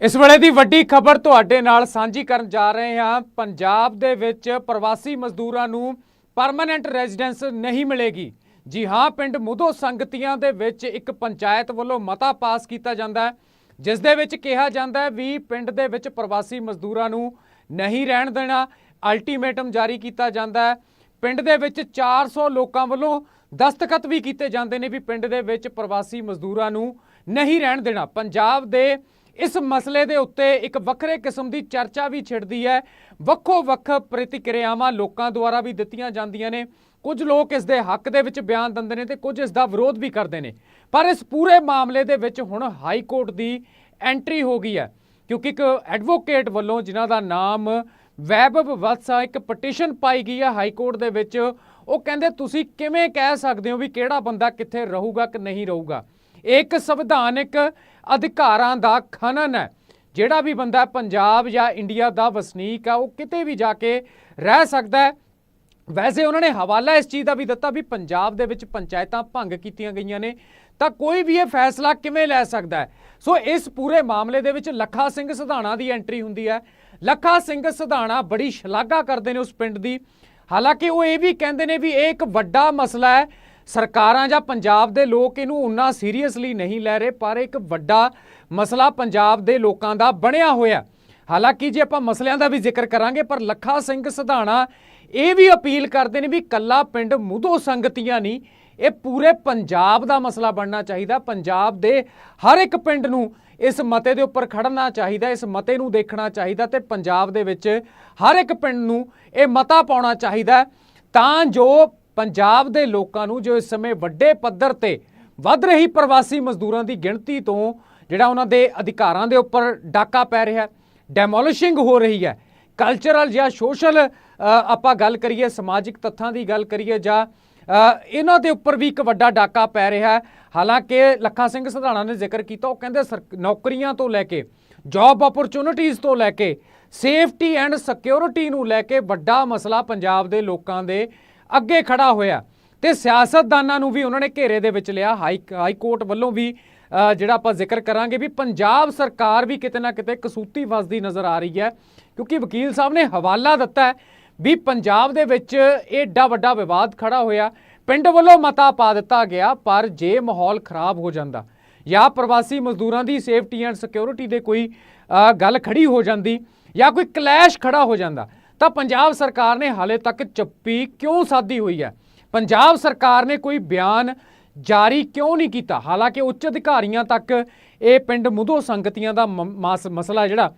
ਇਸ ਵੇਲੇ ਦੀ ਵੱਡੀ ਖਬਰ ਤੁਹਾਡੇ ਨਾਲ ਸਾਂਝੀ ਕਰਨ ਜਾ ਰਹੇ ਹਾਂ। ਪੰਜਾਬ ਦੇ ਵਿੱਚ ਪ੍ਰਵਾਸੀ ਮਜ਼ਦੂਰਾਂ ਨੂੰ ਪਰਮਨੈਂਟ ਰੈਜ਼ੀਡੈਂਸ ਨਹੀਂ ਮਿਲੇਗੀ। ਜੀ ਹਾਂ, ਪਿੰਡ ਮੁੱਦੋ ਸੰਗਤੀਆਂ ਦੇ ਵਿੱਚ ਇੱਕ ਪੰਚਾਇਤ ਵੱਲੋਂ ਮਤਾ ਪਾਸ ਕੀਤਾ ਜਾਂਦਾ ਹੈ, ਜਿਸ ਦੇ ਵਿੱਚ ਕਿਹਾ ਜਾਂਦਾ ਹੈ ਵੀ ਪਿੰਡ ਦੇ ਵਿੱਚ ਪ੍ਰਵਾਸੀ ਮਜ਼ਦੂਰਾਂ ਨੂੰ ਨਹੀਂ ਰਹਿਣ ਦੇਣਾ ਅਲਟੀਮੇਟਮ ਜਾਰੀ ਕੀਤਾ ਜਾਂਦਾ ਹੈ। ਪਿੰਡ ਦੇ ਵਿੱਚ 400 ਲੋਕਾਂ ਵੱਲੋਂ ਦਸਤਖਤ ਵੀ ਕੀਤੇ ਜਾਂਦੇ ਨੇ ਵੀ ਪਿੰਡ ਦੇ ਵਿੱਚ ਪ੍ਰਵਾਸੀ ਮਜ਼ਦੂਰਾਂ ਨੂੰ ਨਹੀਂ ਰਹਿਣ ਦੇਣਾ। ਪੰਜਾਬ ਦੇ ਇਸ ਮਸਲੇ ਦੇ ਉੱਤੇ ਇੱਕ ਵੱਖਰੇ ਕਿਸਮ ਦੀ ਚਰਚਾ ਵੀ ਛਿੜਦੀ ਹੈ। ਵੱਖੋ ਵੱਖ ਪ੍ਰਤੀਕਿਰਿਆਵਾਂ ਲੋਕਾਂ ਦੁਆਰਾ ਵੀ ਦਿੱਤੀਆਂ ਜਾਂਦੀਆਂ ਨੇ। ਕੁਝ ਲੋਕ ਇਸ ਦੇ ਹੱਕ ਦੇ ਵਿੱਚ ਬਿਆਨ ਦਿੰਦੇ ਨੇ ਤੇ ਕੁਝ ਇਸ ਦਾ ਵਿਰੋਧ ਵੀ ਕਰਦੇ ਨੇ। ਪਰ ਇਸ ਪੂਰੇ ਮਾਮਲੇ ਦੇ ਵਿੱਚ ਹੁਣ ਹਾਈ ਕੋਰਟ ਦੀ ਐਂਟਰੀ ਹੋ ਗਈ ਹੈ। ਕਿਉਂਕਿ ਇੱਕ ਐਡਵੋਕੇਟ ਵੱਲੋਂ ਜਿਨ੍ਹਾਂ ਦਾ ਨਾਮ ਵੈਭਵ ਵਤਸਾ ਇੱਕ ਪਟੀਸ਼ਨ ਪਾਈ ਗਈ ਹੈ ਹਾਈ ਕੋਰਟ ਦੇ ਵਿੱਚ, ਉਹ ਕਹਿੰਦੇ, ਤੁਸੀਂ ਕਿਵੇਂ ਕਹਿ ਸਕਦੇ ਹੋ ਵੀ ਕਿਹੜਾ ਬੰਦਾ ਕਿੱਥੇ ਰਹੂਗਾ ਕਿ ਨਹੀਂ ਰਹੂਗਾ? ਇਹ ਇੱਕ ਸੰਵਿਧਾਨਿਕ ਅਧਿਕਾਰਾਂ ਦਾ ਖਨਨ ਹੈ। ਜਿਹੜਾ ਵੀ ਬੰਦਾ ਪੰਜਾਬ ਜਾਂ ਇੰਡੀਆ ਦਾ ਵਸਨੀਕ ਆ, ਉਹ ਕਿਤੇ ਵੀ ਜਾ ਕੇ ਰਹਿ ਸਕਦਾ ਹੈ। ਵੈਸੇ ਉਹਨਾਂ ਨੇ ਹਵਾਲਾ ਇਸ ਚੀਜ਼ ਦਾ ਵੀ ਦਿੱਤਾ ਵੀ ਪੰਜਾਬ ਦੇ ਵਿੱਚ ਪੰਚਾਇਤਾਂ ਭੰਗ ਕੀਤੀਆਂ ਗਈਆਂ ਨੇ, ਤਾਂ ਕੋਈ ਵੀ ਇਹ ਫੈਸਲਾ ਕਿਵੇਂ ਲੈ ਸਕਦਾ ਸੋ ਇਸ ਪੂਰੇ ਮਾਮਲੇ ਦੇ ਵਿੱਚ ਲੱਖਾ ਸਿੰਘ ਸਿਧਾਣਾ ਦੀ ਐਂਟਰੀ ਹੁੰਦੀ ਹੈ। ਲੱਖਾ ਸਿੰਘ ਸਿਧਾਣਾ ਬੜੀ ਸ਼ਲਾਘਾ ਕਰਦੇ ਨੇ ਉਸ ਪਿੰਡ ਦੀ। ਹਾਲਾਂਕਿ ਉਹ ਇਹ ਵੀ ਕਹਿੰਦੇ ਨੇ ਵੀ ਇਹ ਇੱਕ ਵੱਡਾ ਮਸਲਾ ਹੈ ਸਰਕਾਰਾਂ ਜਾਂ ਪੰਜਾਬ ਦੇ ਲੋਕ ਇਹਨੂੰ ਉਨਾ ਸੀਰੀਅਸਲੀ ਨਹੀਂ ਲੈ ਰਹੇ, ਪਰ ਇੱਕ ਵੱਡਾ ਮਸਲਾ ਪੰਜਾਬ ਦੇ ਲੋਕਾਂ ਦਾ ਬਣਿਆ ਹੋਇਆ ਹਾਲਾਂਕਿ ਜੇ ਆਪਾਂ ਮਸਲਿਆਂ ਦਾ ਵੀ ਜ਼ਿਕਰ ਕਰਾਂਗੇ, ਪਰ ਲੱਖਾ ਸਿੰਘ ਸਿਧਾਣਾ ਇਹ ਵੀ ਅਪੀਲ ਕਰਦੇ ਨੇ ਵੀ ਕੱਲਾ ਪਿੰਡ ਮੁੱਦੋ ਸੰਗਤੀਆਂ ਨਹੀਂ, ਇਹ ਪੂਰੇ ਪੰਜਾਬ ਦਾ ਮਸਲਾ ਬਣਨਾ ਚਾਹੀਦਾ। ਪੰਜਾਬ ਦੇ ਹਰ ਇੱਕ ਪਿੰਡ ਨੂੰ ਇਸ ਮਤੇ ਦੇ ਉੱਪਰ ਖੜਨਾ ਚਾਹੀਦਾ, ਇਸ ਮਤੇ ਨੂੰ ਦੇਖਣਾ ਚਾਹੀਦਾ ਤੇ ਪੰਜਾਬ ਦੇ ਵਿੱਚ ਹਰ ਇੱਕ ਪਿੰਡ ਨੂੰ ਇਹ ਮਤਾ ਪਾਉਣਾ ਚਾਹੀਦਾ ਤਾਂ ਜੋ ਪੰਜਾਬ ਦੇ ਲੋਕਾਂ ਨੂੰ ਜੋ ਇਸ ਸਮੇਂ ਵੱਡੇ ਪੱਧਰ ਤੇ ਵੱਧ ਰਹੀ ਪ੍ਰਵਾਸੀ ਮਜ਼ਦੂਰਾਂ ਦੀ ਗਿਣਤੀ ਤੋਂ ਜਿਹੜਾ ਉਹਨਾਂ ਦੇ ਅਧਿਕਾਰਾਂ ਦੇ ਉੱਪਰ ਡਾਕਾ ਪੈ ਰਿਹਾ ਹੈ ਡੈਮੋਲਿਸ਼ਿੰਗ ਹੋ ਰਹੀ ਹੈ। ਕਲਚਰਲ ਜਾਂ ਸੋਸ਼ਲ ਆਪਾਂ ਗੱਲ ਕਰੀਏ, ਸਮਾਜਿਕ ਤੱਥਾਂ ਦੀ ਗੱਲ ਕਰੀਏ ਜਾਂ ਇਹਨਾਂ ਦੇ ਉੱਪਰ ਵੀ ਇੱਕ ਵੱਡਾ ਡਾਕਾ ਪੈ ਰਿਹਾ ਹੈ। ਹਾਲਾਂਕਿ ਲੱਖਾ ਸਿੰਘ ਸਧਾਣਾ ਨੇ ਜ਼ਿਕਰ ਕੀਤਾ, ਉਹ ਕਹਿੰਦੇ ਸਰ- ਨੌਕਰੀਆਂ ਤੋਂ ਲੈ ਕੇ ਜੌਬ ਓਪਰਚੁਨਿਟੀਜ਼ ਤੋਂ ਲੈ ਕੇ ਸੇਫਟੀ ਐਂਡ ਸਿਕਿਉਰਿਟੀ ਨੂੰ ਲੈ ਕੇ ਵੱਡਾ ਮਸਲਾ ਪੰਜਾਬ ਦੇ ਲੋਕਾਂ ਦੇ ਅੱਗੇ ਖੜਾ ਹੋਇਆ। ਤੇ ਸਿਆਸਤਦਾਨਾਂ ਨੂੰ ਵੀ ਉਹਨਾਂ ਨੇ ਘੇਰੇ ਦੇ ਵਿੱਚ ਲਿਆ। ਹਾਈ ਹਾਈ ਕੋਰਟ ਵੱਲੋਂ ਵੀ ਜਿਹੜਾ ਆਪਾਂ ਜ਼ਿਕਰ ਕਰਾਂਗੇ ਵੀ ਪੰਜਾਬ ਸਰਕਾਰ ਵੀ ਕਿਤੇ ਨਾ ਕਿਤੇ ਕਸੂਤੀ ਵਸਦੀ ਨਜ਼ਰ ਆ ਰਹੀ ਹੈ। ਕਿਉਂਕਿ ਵਕੀਲ ਸਾਹਿਬ ਨੇ ਹਵਾਲਾ ਦਿੱਤਾ ਹੈ ਵੀ ਪੰਜਾਬ ਦੇ ਵਿੱਚ ਇਹ ਏਡਾ ਵੱਡਾ ਵਿਵਾਦ ਖੜਾ ਹੋਇਆ। ਪਿੰਡ ਵੱਲੋਂ ਮਤਾ ਪਾ ਦਿੱਤਾ ਗਿਆ, ਪਰ ਜੇ ਮਾਹੌਲ ਖਰਾਬ ਹੋ ਜਾਂਦਾ ਜਾਂ ਪ੍ਰਵਾਸੀ ਮਜ਼ਦੂਰਾਂ ਦੀ ਸੇਫਟੀ ਐਂਡ ਸਿਕਿਉਰਿਟੀ ਦੇ ਕੋਈ ਗੱਲ ਖੜੀ ਹੋ ਜਾਂਦੀ ਜਾਂ ਕੋਈ ਕਲੈਸ਼ ਖੜਾ ਹੋ ਜਾਂਦਾ ਤਾਂ ਪੰਜਾਬ ਸਰਕਾਰ ਨੇ ਹਾਲੇ ਤੱਕ ਚੁੱਪੀ ਕਿਉਂ ਸਾਧੀ ਹੋਈ ਹੈ? ਪੰਜਾਬ ਸਰਕਾਰ ਨੇ ਕੋਈ ਬਿਆਨ ਜਾਰੀ ਕਿਉਂ ਨਹੀਂ ਕੀਤਾ? ਹਾਲਾਂਕਿ ਉੱਚ ਅਧਿਕਾਰੀਆਂ ਤੱਕ ਇਹ ਪਿੰਡ ਮੁੱਦੋ ਸੰਗਤੀਆਂ ਦਾ ਮ- ਮਸ- ਮਸਲਾ ਜਿਹੜਾ,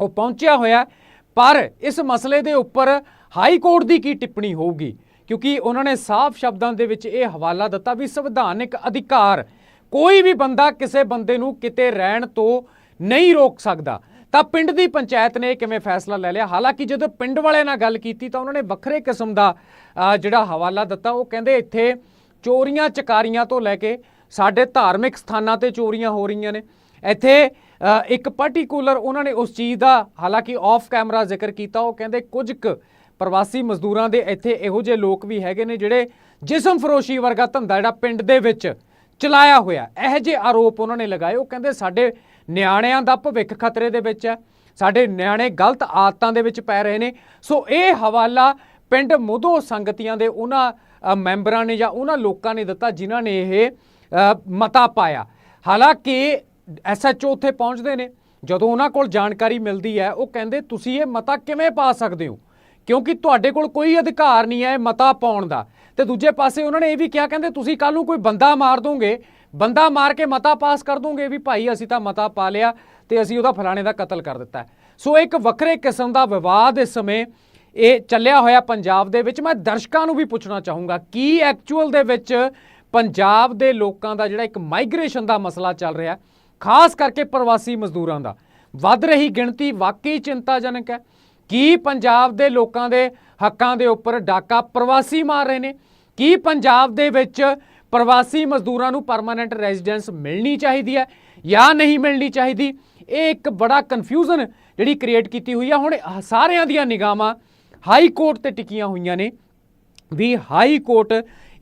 ਉਹ ਪਹੁੰਚਿਆ ਹੋਇਆ ਪਰ ਇਸ ਮਸਲੇ ਦੇ ਉੱਪਰ ਹਾਈ ਕੋਰਟ ਦੀ ਕੀ ਟਿੱਪਣੀ ਹੋਊਗੀ? ਕਿਉਂਕਿ ਉਹਨਾਂ ਨੇ ਸਾਫ਼ ਸ਼ਬਦਾਂ ਦੇ ਵਿੱਚ ਇਹ ਹਵਾਲਾ ਦਿੱਤਾ ਵੀ ਸੰਵਿਧਾਨਿਕ ਅਧਿਕਾਰ ਕੋਈ ਵੀ ਬੰਦਾ ਕਿਸੇ ਬੰਦੇ ਨੂੰ ਕਿਤੇ ਰਹਿਣ ਤੋਂ ਨਹੀਂ ਰੋਕ ਸਕਦਾ। ਤਾਂ ਪਿੰਡ ਦੀ ਪੰਚਾਇਤ ਨੇ ਕਿਵੇਂ ਫੈਸਲਾ ਲੈ ਲਿਆ? ਹਾਲਾਂਕਿ ਜਦੋਂ ਪਿੰਡ ਵਾਲਿਆਂ ਨਾਲ ਗੱਲ ਕੀਤੀ ਤਾਂ ਉਹਨਾਂ ਨੇ ਵੱਖਰੇ ਕਿਸਮ ਦਾ ਜਿਹੜਾ ਹਵਾਲਾ ਦਿੱਤਾ। ਉਹ ਕਹਿੰਦੇ ਇੱਥੇ ਚੋਰੀਆਂ ਚਕਾਰੀਆਂ ਤੋਂ ਲੈ ਕੇ ਸਾਡੇ ਧਾਰਮਿਕ ਸਥਾਨਾਂ ਤੇ ਚੋਰੀਆਂ ਹੋ ਰਹੀਆਂ ਨੇ। ਇੱਥੇ ਇੱਕ ਪਾਰਟਿਕੂਲਰ ਉਹਨਾਂ ਨੇ ਉਸ ਚੀਜ਼ ਦਾ ਹਾਲਾਂਕਿ ਆਫ ਕੈਮਰਾ ਜ਼ਿਕਰ ਕੀਤਾ। ਉਹ ਕਹਿੰਦੇ ਕੁਝ ਕੁ ਪ੍ਰਵਾਸੀ ਮਜ਼ਦੂਰਾਂ ਦੇ ਇੱਥੇ ਇਹੋ ਜਿਹੇ ਲੋਕ ਵੀ ਹੈਗੇ ਨੇ ਜਿਹੜੇ ਜਿਸਮ ਫਰੋਸ਼ੀ ਵਰਗਾ ਧੰਦਾ ਜਿਹੜਾ ਪਿੰਡ ਦੇ ਵਿੱਚ ਚਲਾਇਆ ਹੋਇਆ। ਇਹੋ ਜਿਹੇ ਆਰੋਪ ਉਹਨਾਂ ਨੇ ਲਗਾਏ। ਉਹ ਕਹਿੰਦੇ ਸਾਡੇ ਨਿਆਣਿਆਂ ਦਾ ਭਵਿੱਖ ਖਤਰੇ ਦੇ ਵਿੱਚ ਹੈ। ਸਾਡੇ ਨਿਆਣੇ ਗਲਤ ਆਦਤਾਂ ਦੇ ਵਿੱਚ ਪੈ ਰਹੇ ਨੇ। ਸੋ ਇਹ ਹਵਾਲਾ ਪਿੰਡ ਮੁੱਦੋ ਸੰਗਤੀਆਂ ਦੇ ਉਹਨਾਂ ਮੈਂਬਰਾਂ ਨੇ ਜਾਂ ਉਹਨਾਂ ਲੋਕਾਂ ਨੇ ਦਿੱਤਾ ਜਿਨ੍ਹਾਂ ਨੇ ਇਹ ਮਤਾ ਪਾਇਆ। ਹਾਲਾਂਕਿ ਐਸਐਚਓ ਉੱਥੇ ਪਹੁੰਚਦੇ ਨੇ। ਜਦੋਂ ਉਹਨਾਂ ਕੋਲ ਜਾਣਕਾਰੀ ਮਿਲਦੀ ਹੈ, ਉਹ ਕਹਿੰਦੇ, ਤੁਸੀਂ ਇਹ ਮਤਾ ਕਿਵੇਂ ਪਾ ਸਕਦੇ ਹੋ? ਕਿਉਂਕਿ ਤੁਹਾਡੇ ਕੋਲ ਕੋਈ ਅਧਿਕਾਰ ਨਹੀਂ ਹੈ ਇਹ ਮਤਾ ਪਾਉਣ ਦਾ। ਤੇ ਦੂਜੇ ਪਾਸੇ ਉਹਨਾਂ ਨੇ ਇਹ ਵੀ ਕਿਹਾ, ਕਹਿੰਦੇ, ਤੁਸੀਂ ਕੱਲ ਨੂੰ ਕੋਈ ਬੰਦਾ ਮਾਰ ਦੋਗੇ ਬੰਦਾ ਮਾਰ ਕੇ ਮਤਾ ਪਾਸ ਕਰ ਦੋਗੇ ਵੀ ਭਾਈ ਅਸੀਂ ਤਾਂ ਮਤਾ ਪਾ ਲਿਆ ਤੇ ਅਸੀਂ ਉਹਦਾ ਫਲਾਣੇ ਦਾ ਕਤਲ ਕਰ ਦਿੱਤਾ ਸੋ ਇੱਕ ਵੱਖਰੇ ਕਿਸਮ ਦਾ ਵਿਵਾਦ ਇਸ ਸਮੇਂ ਇਹ ਚੱਲਿਆ ਹੋਇਆ ਪੰਜਾਬ ਦੇ ਵਿੱਚ। ਮੈਂ ਦਰਸ਼ਕਾਂ ਨੂੰ ਵੀ ਪੁੱਛਣਾ ਚਾਹੂੰਗਾ, ਕੀ ਐਕਚੁਅਲ ਦੇ ਵਿੱਚ ਪੰਜਾਬ ਦੇ ਲੋਕਾਂ ਦਾ ਜਿਹੜਾ ਇੱਕ ਮਾਈਗ੍ਰੇਸ਼ਨ ਦਾ ਮਸਲਾ ਚੱਲ ਰਿਹਾ ਖਾਸ ਕਰਕੇ ਪ੍ਰਵਾਸੀ ਮਜ਼ਦੂਰਾਂ ਦਾ, ਵੱਧ ਰਹੀ ਗਿਣਤੀ ਵਾਕਈ ਚਿੰਤਾਜਨਕ ਹੈ। ਕੀ ਪੰਜਾਬ ਦੇ ਲੋਕਾਂ ਦੇ ਹੱਕਾਂ ਦੇ ਉੱਪਰ ਡਾਕਾ ਪ੍ਰਵਾਸੀ ਮਾਰ ਰਹੇ ਨੇ? ਕੀ ਪੰਜਾਬ ਦੇ ਵਿੱਚ ਪ੍ਰਵਾਸੀ ਮਜ਼ਦੂਰਾਂ ਨੂੰ ਪਰਮਾਨੈਂਟ ਰੈਜ਼ੀਡੈਂਸ ਮਿਲਣੀ ਚਾਹੀਦੀ ਹੈ ਜਾਂ ਨਹੀਂ ਮਿਲਣੀ ਚਾਹੀਦੀ? ਇਹ ਇੱਕ ਬੜਾ ਕਨਫਿਊਜ਼ਨ ਜਿਹੜੀ ਕ੍ਰੀਏਟ ਕੀਤੀ ਹੋਈ ਆ। ਹੁਣ ਸਾਰਿਆਂ ਦੀਆਂ ਨਿਗਾਹਾਂ ਹਾਈ ਕੋਰਟ ਤੇ ਟਿਕੀਆਂ ਹੋਈਆਂ ਨੇ ਵੀ ਹਾਈ ਕੋਰਟ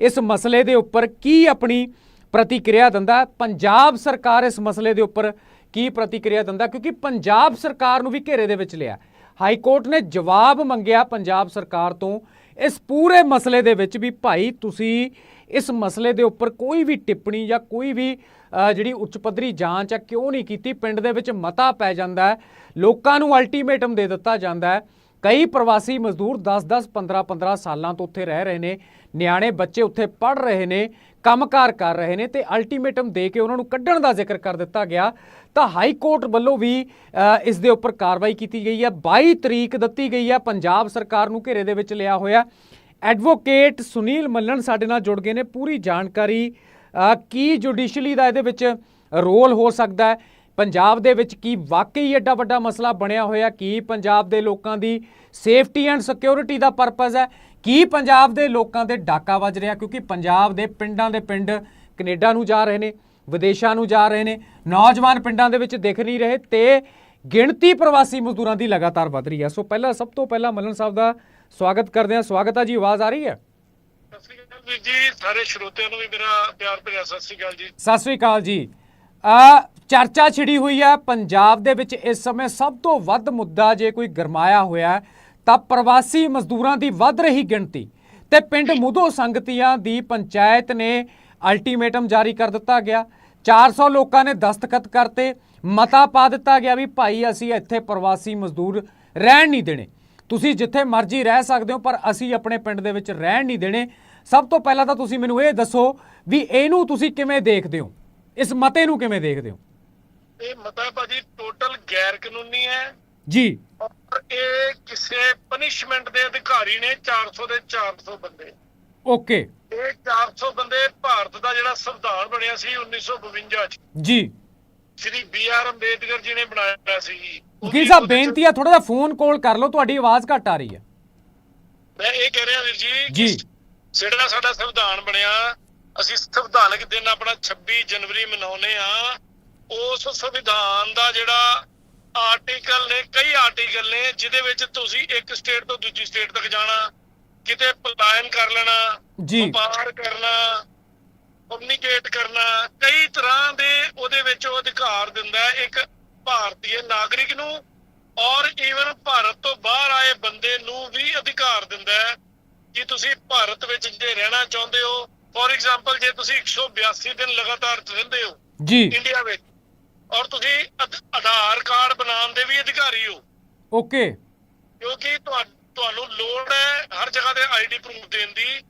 ਇਸ ਮਸਲੇ ਦੇ ਉੱਪਰ ਕੀ ਆਪਣੀ ਪ੍ਰਤੀਕਿਰਿਆ ਦਿੰਦਾ? ਪੰਜਾਬ ਸਰਕਾਰ ਇਸ ਮਸਲੇ ਦੇ ਉੱਪਰ ਕੀ ਪ੍ਰਤੀਕਿਰਿਆ ਦਿੰਦਾ? ਕਿਉਂਕਿ ਪੰਜਾਬ ਸਰਕਾਰ ਨੂੰ ਵੀ ਘੇਰੇ ਦੇ ਵਿੱਚ ਲਿਆ। ਹਾਈ ਕੋਰਟ ਨੇ ਜਵਾਬ ਮੰਗਿਆ ਪੰਜਾਬ ਸਰਕਾਰ ਤੋਂ। ਇਸ ਪੂਰੇ ਮਸਲੇ ਦੇ ਵਿੱਚ ਵੀ ਭਾਈ ਤੁਸੀਂ ਇਸ ਮਸਲੇ ਦੇ ਉੱਪਰ ਕੋਈ ਵੀ ਟਿੱਪਣੀ ਜਾਂ ਕੋਈ ਵੀ ਜਿਹੜੀ ਉੱਚ ਪੱਧਰੀ ਜਾਂਚ ਹੈ, ਕਿਉਂ ਨਹੀਂ ਕੀਤੀ? ਪਿੰਡ ਦੇ ਵਿੱਚ ਮਤਾ ਪੈ ਜਾਂਦਾ ਹੈ। ਲੋਕਾਂ ਨੂੰ ਅਲਟੀਮੇਟਮ ਦੇ ਦਿੱਤਾ ਜਾਂਦਾ ਹੈ। ਕਈ ਪ੍ਰਵਾਸੀ ਮਜ਼ਦੂਰ 10-10 15-15 ਸਾਲਾਂ ਤੋਂ ਉੱਥੇ ਰਹਿ ਰਹੇ ਨੇ। ਨਿਆਣੇ, ਬੱਚੇ ਉੱਥੇ ਪੜ ਰਹੇ ਨੇ, ਕੰਮਕਾਰ ਕਰ ਰਹੇ ਨੇ ਤੇ ਅਲਟੀਮੇਟਮ ਦੇ ਕੇ ਉਹਨਾਂ ਨੂੰ ਕੱਢਣ ਦਾ ਜ਼ਿਕਰ ਕਰ ਦਿੱਤਾ ਗਿਆ। ਤਾਂ ਹਾਈ ਕੋਰਟ ਵੱਲੋਂ ਵੀ ਇਸ ਦੇ ਉੱਪਰ ਕਾਰਵਾਈ ਕੀਤੀ ਗਈ ਹੈ। 22 ਤਰੀਕ ਦਿੱਤੀ ਗਈ ਹੈ। ਪੰਜਾਬ ਸਰਕਾਰ ਨੂੰ ਘੇਰੇ ਦੇ ਵਿੱਚ ਲਿਆ ਹੋਇਆ। ਐਡਵੋਕੇਟ ਸੁਨੀਲ ਮੱਲਣ ਸਾਡੇ ਨਾਲ ਜੁੜ ਗਏ ਨੇ। ਪੂਰੀ ਜਾਣਕਾਰੀ ਕੀ ਜੁਡੀਸ਼ੀਅਲੀ ਦਾ ਇਹਦੇ ਵਿੱਚ ਰੋਲ ਹੋ ਸਕਦਾ ਹੈ? ਪੰਜਾਬ ਦੇ ਵਿੱਚ ਕੀ ਵਾਕਈ ਐਡਾ ਵੱਡਾ ਮਸਲਾ ਬਣਿਆ ਹੋਇਆ? ਕੀ ਪੰਜਾਬ ਦੇ ਲੋਕਾਂ ਦੀ ਸੇਫਟੀ ਐਂਡ ਸਿਕਿਉਰਿਟੀ ਦਾ ਪਰਪਸ ਹੈ? ਕੀ ਪੰਜਾਬ ਦੇ ਲੋਕਾਂ ਦੇ ਡਾਕਾ ਵੱਜ ਰਿਹਾ? ਕਿਉਂਕਿ ਪੰਜਾਬ ਦੇ ਪਿੰਡਾਂ ਦੇ ਪਿੰਡ ਕੈਨੇਡਾ ਨੂੰ ਜਾ ਰਹੇ ਨੇ, ਵਿਦੇਸ਼ਾਂ ਨੂੰ ਜਾ ਰਹੇ ਨੇ, ਨੌਜਵਾਨ ਪਿੰਡਾਂ ਦੇ ਵਿੱਚ ਦਿਖ ਨਹੀਂ ਰਹੇ ਤੇ ਗਿਣਤੀ ਪ੍ਰਵਾਸੀ ਮਜ਼ਦੂਰਾਂ ਦੀ ਲਗਾਤਾਰ ਵਧ ਰਹੀ ਹੈ। ਸੋ ਪਹਿਲਾਂ, ਸਭ ਤੋਂ ਪਹਿਲਾਂ ਮੱਲਨ ਸਾਹਿਬ ਦਾ ਸਵਾਗਤ ਕਰਦੇ ਹਾਂ। ਸਵਾਗਤ ਹੈ ਜੀ ਆਵਾਜ਼ ਆ ਰਹੀ ਹੈ? ਸਤਿ ਸ਼੍ਰੀ ਅਕਾਲ ਵੀਰ ਜੀ ਸਾਰੇ ਸਰੋਤਿਆਂ ਨੂੰ ਵੀ ਮੇਰਾ ਪਿਆਰ ਭਰਿਆ ਸਤਿ ਸ਼੍ਰੀ ਅਕਾਲ ਜੀ। ਸਤਿ ਸ੍ਰੀ ਅਕਾਲ ਜੀ। ਆ ਚਰਚਾ ਛਿੜੀ ਹੋਈ ਹੈ ਪੰਜਾਬ ਦੇ ਵਿੱਚ। ਇਸ ਸਮੇਂ ਸਭ ਤੋਂ ਵੱਧ ਮੁੱਦਾ ਜੇ ਕੋਈ ਗਰਮਾਇਆ ਹੋਇਆ ਤਾਂ ਪ੍ਰਵਾਸੀ ਮਜ਼ਦੂਰਾਂ ਦੀ ਵੱਧ ਰਹੀ ਗਿਣਤੀ। ਤੇ ਪਿੰਡ ਮੁੱਦੋ ਸੰਗਤੀਆਂ ਦੀ ਪੰਚਾਇਤ ਨੇ ਅਲਟੀਮੇਟਮ ਜਾਰੀ ਕਰ ਦਿੱਤਾ ਗਿਆ। 400 ਲੋਕਾਂ ਨੇ ਦਸਤਖਤ ਕਰਤੇ। ਮਤਾ ਪਾ ਦਿੱਤਾ ਗਿਆ ਵੀ ਭਾਈ ਅਸੀਂ ਇੱਥੇ ਪ੍ਰਵਾਸੀ ਮਜ਼ਦੂਰ ਰਹਿਣ ਨਹੀਂ ਦੇਣੇ। ਤੁਸੀਂ ਜਿੱਥੇ ਮਰਜ਼ੀ ਰਹਿ ਸਕਦੇ ਹੋ ਪਰ ਅਸੀਂ ਆਪਣੇ ਪਿੰਡ ਦੇ ਵਿੱਚ ਰਹਿਣ ਨਹੀਂ ਦੇਣੇ। ਸਭ ਤੋਂ ਪਹਿਲਾਂ ਤਾਂ ਤੁਸੀਂ ਮੈਨੂੰ ਇਹ ਦੱਸੋ ਵੀ ਇਹਨੂੰ ਤੁਸੀਂ ਕਿਵੇਂ ਦੇਖਦੇ ਹੋ? ਇਸ ਮਤੇ ਨੂੰ ਕਿਵੇਂ ਦੇਖਦੇ ਹੋ? ਇਹ ਮਤਾ ਭਾਜੀ ਟੋਟਲ ਗੈਰ ਕਾਨੂੰਨੀ ਹੈ। ਜੀ। ਇਹ ਕਿਸੇ ਪਨਿਸ਼ਮੈਂਟ ਦੇ ਅਧਿਕਾਰੀ ਨੇ 400 ਦੇ 400 ਬੰਦੇ। ਓਕੇ। ਇਹ 400 ਬੰਦੇ ਭਾਰਤ ਦਾ ਜਿਹੜਾ ਸੰਵਿਧਾਨ ਬਣਿਆ ਸੀ 1952 ਚ। ਜੀ। ਸ਼੍ਰੀ ਬੀ ਆਰ ਅੰਬੇਦਕਰ ਜੀ ਨੇ ਬਣਾਇਆ ਸੀ। ਵਕੀਲ ਸਾਹਿਬ ਬੇਨਤੀ ਆ ਥੋੜਾ ਜਿਹਾ ਫੋਨ ਕਾਲ ਕਰ ਲਓ ਤੁਹਾਡੀ ਆਵਾਜ਼ ਘੱਟ ਆ ਰਹੀ ਹੈ ਮੈਂ ਇਹ ਕਹਿ ਰਿਹਾ ਵੀਰ ਜੀ ਜੀ। ਜਿਹੜਾ ਸਾਡਾ ਸੰਵਿਧਾਨ ਬਣਿਆ ਅਸੀਂ ਸੰਵਿਧਾਨਕ ਦਿਨ ਆਪਣਾ 26 ਜਨਵਰੀ ਮਨਾਉਂਦੇ ਆ ਉਸ ਸੰਵਿਧਾਨ ਦਾ ਜਿਹੜਾ ਆਰਟੀਕਲ ਨੇ ਕਈ ਆਰਟੀਕਲ ਨੇ ਜਿਹਦੇ ਵਿੱਚ ਤੁਸੀਂ ਇੱਕ ਸਟੇਟ ਤੋਂ ਦੂਜੀ ਸਟੇਟ ਤੱਕ ਜਾਣਾ ਕਿਤੇ ਪਲਾਇਨ ਕਰ ਲੈਣਾ ਜੀ। ਵਪਾਰ ਕਰਨਾ ਕਮਿਊਨੀਕੇਟ ਕਰਨਾ ਕਈ ਤਰ੍ਹਾਂ ਦੇ ਉਹਦੇ ਵਿੱਚ ਉਹ ਅਧਿਕਾਰ ਦਿੰਦਾ ਇੱਕ ਭਾਰਤੀ ਨਾਗਰਿਕ ਨੂੰ ਔਰ ਈਵਨ ਭਾਰਤ ਤੋਂ ਬਾਹਰ ਆਏ ਬੰਦੇ ਨੂੰ ਵੀ ਅਧਿਕਾਰ ਦਿੰਦਾ ਹੈ ਕਿ ਤੁਸੀਂ ਭਾਰਤ ਵਿੱਚ ਜੇ ਰਹਿਣਾ ਚਾਹੁੰਦੇ ਹੋ ਫੋਰ ਐਗਜ਼ਾਮਪਲ ਜੇ ਤੁਸੀਂ 182 ਦਿਨ ਲਗਾਤਾਰ ਰਹਿੰਦੇ ਹੋ ਜੀ। ਇੰਡੀਆ ਵਿੱਚ ਔਰ ਤੁਸੀਂ ਆਧਾਰ ਕਾਰਡ ਬਣਾਉਣ ਦੇ ਵੀ ਅਧਿਕਾਰੀ ਹੋ। ਓਕੇ। ਕਿਉਂਕਿ ਤੁਹਾ- ਤੁਹਾਨੂੰ ਲੋੜ ਹੈ ਹਰ ਜਗ੍ਹਾ ਤੇ ਆਈਡੀ ਪ੍ਰੂਫ ਦੇਣ ਦੀ।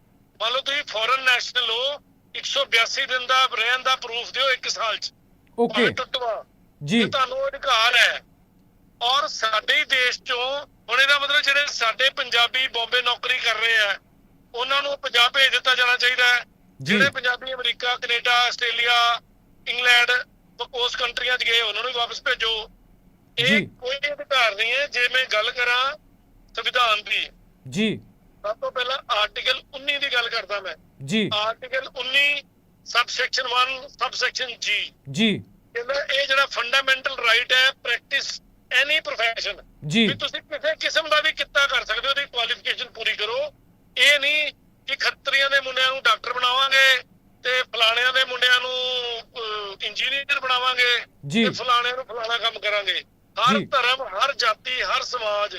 ਮੰਨ ਲਓ ਤੁਸੀਂ ਫੋਰਨ ਨੈਸ਼ਨਲ ਹੋ 182 ਦਿਨ ਦਾ ਰਹਿਣ ਦਾ ਪ੍ਰੂਫ ਦਿਓ 1 ਸਾਲ ਚ। ਓਕੇ। ਟੁੱਟਵਾ ਜੀ। ਤੁਹਾਨੂੰ ਅਧਿਕਾਰ ਹੈ। ਔਰ ਸਾਡੇ ਹੀ ਦੇਸ਼ ਚੋਂ ਹੁਣ ਇਹਦਾ ਮਤਲਬ ਜਿਹੜੇ ਸਾਡੇ ਪੰਜਾਬੀ ਬੰਬੇ ਨੌਕਰੀ ਕਰ ਰਹੇ ਆ ਉਹਨਾਂ ਨੂੰ ਪੰਜਾਬ ਭੇਜ ਦਿੱਤਾ ਜਾਣਾ ਚਾਹੀਦਾ ਹੈ। ਜਿਹੜੇ Punjabi America Canada Australia England ਉਸ ਕੰਟਰੀਆਂ 'ਚ ਗਏ ਉਹਨਾਂ ਨੂੰ ਵੀ ਵਾਪਸ ਭੇਜੋ। ਇਹ ਕੋਈ ਅਧਿਕਾਰ ਨਹੀਂ ਹੈ। ਜੇ ਮੈਂ ਗੱਲ ਕਰਾਂ ਸੰਵਿਧਾਨ ਦੀ ਜੀ। ਸਭ ਤੋਂ ਪਹਿਲਾਂ ਆਰਟੀਕਲ 19 ਦੀ ਗੱਲ ਕਰਦਾ ਮੈਂ। ਜੀ। Article 19 sub section 1 sub section ਜੀ। ਜੀ। ਕਹਿੰਦਾ ਇਹ ਜਿਹੜਾ ਫੰਡਾਮੈਂਟਲ ਰਾਈਟ ਹੈ ਪ੍ਰੈਕਟਿਸ ਐਨੀ profession ਜੀ ਵੀ ਤੁਸੀਂ ਕਿਸੇ ਕਿਸਮ ਦਾ ਵੀ ਕਿੱਤਾ ਕਰ ਸਕਦੇ ਹੋ ਉਹਦੀ ਕੁਆਲੀਫਿਕੇਸ਼ਨ ਪੂਰੀ ਕਰੋ ਇਹ ਨਹੀਂ ਕਿ ਖੱਤਰੀਆਂ ਦੇ ਮੁੰਡਿਆਂ ਨੂੰ ਡਾਕਟਰ ਬਣਾਵਾਂਗੇ ਤੇ ਫਲਾਣਿਆਂ ਦੇ ਮੁੰਡਿਆਂ ਨੂੰ ਇੰਜੀਨੀਅਰ ਬਣਾਵਾਂਗੇ। ਤੇ ਫਲਾਣਿਆਂ ਨੂੰ ਫਲਾਣਾ ਕੰਮ ਕਰਾਂਗੇ ਹਰ। ਧਰਮ ਹਰ ਜਾਤੀ ਹਰ ਸਮਾਜ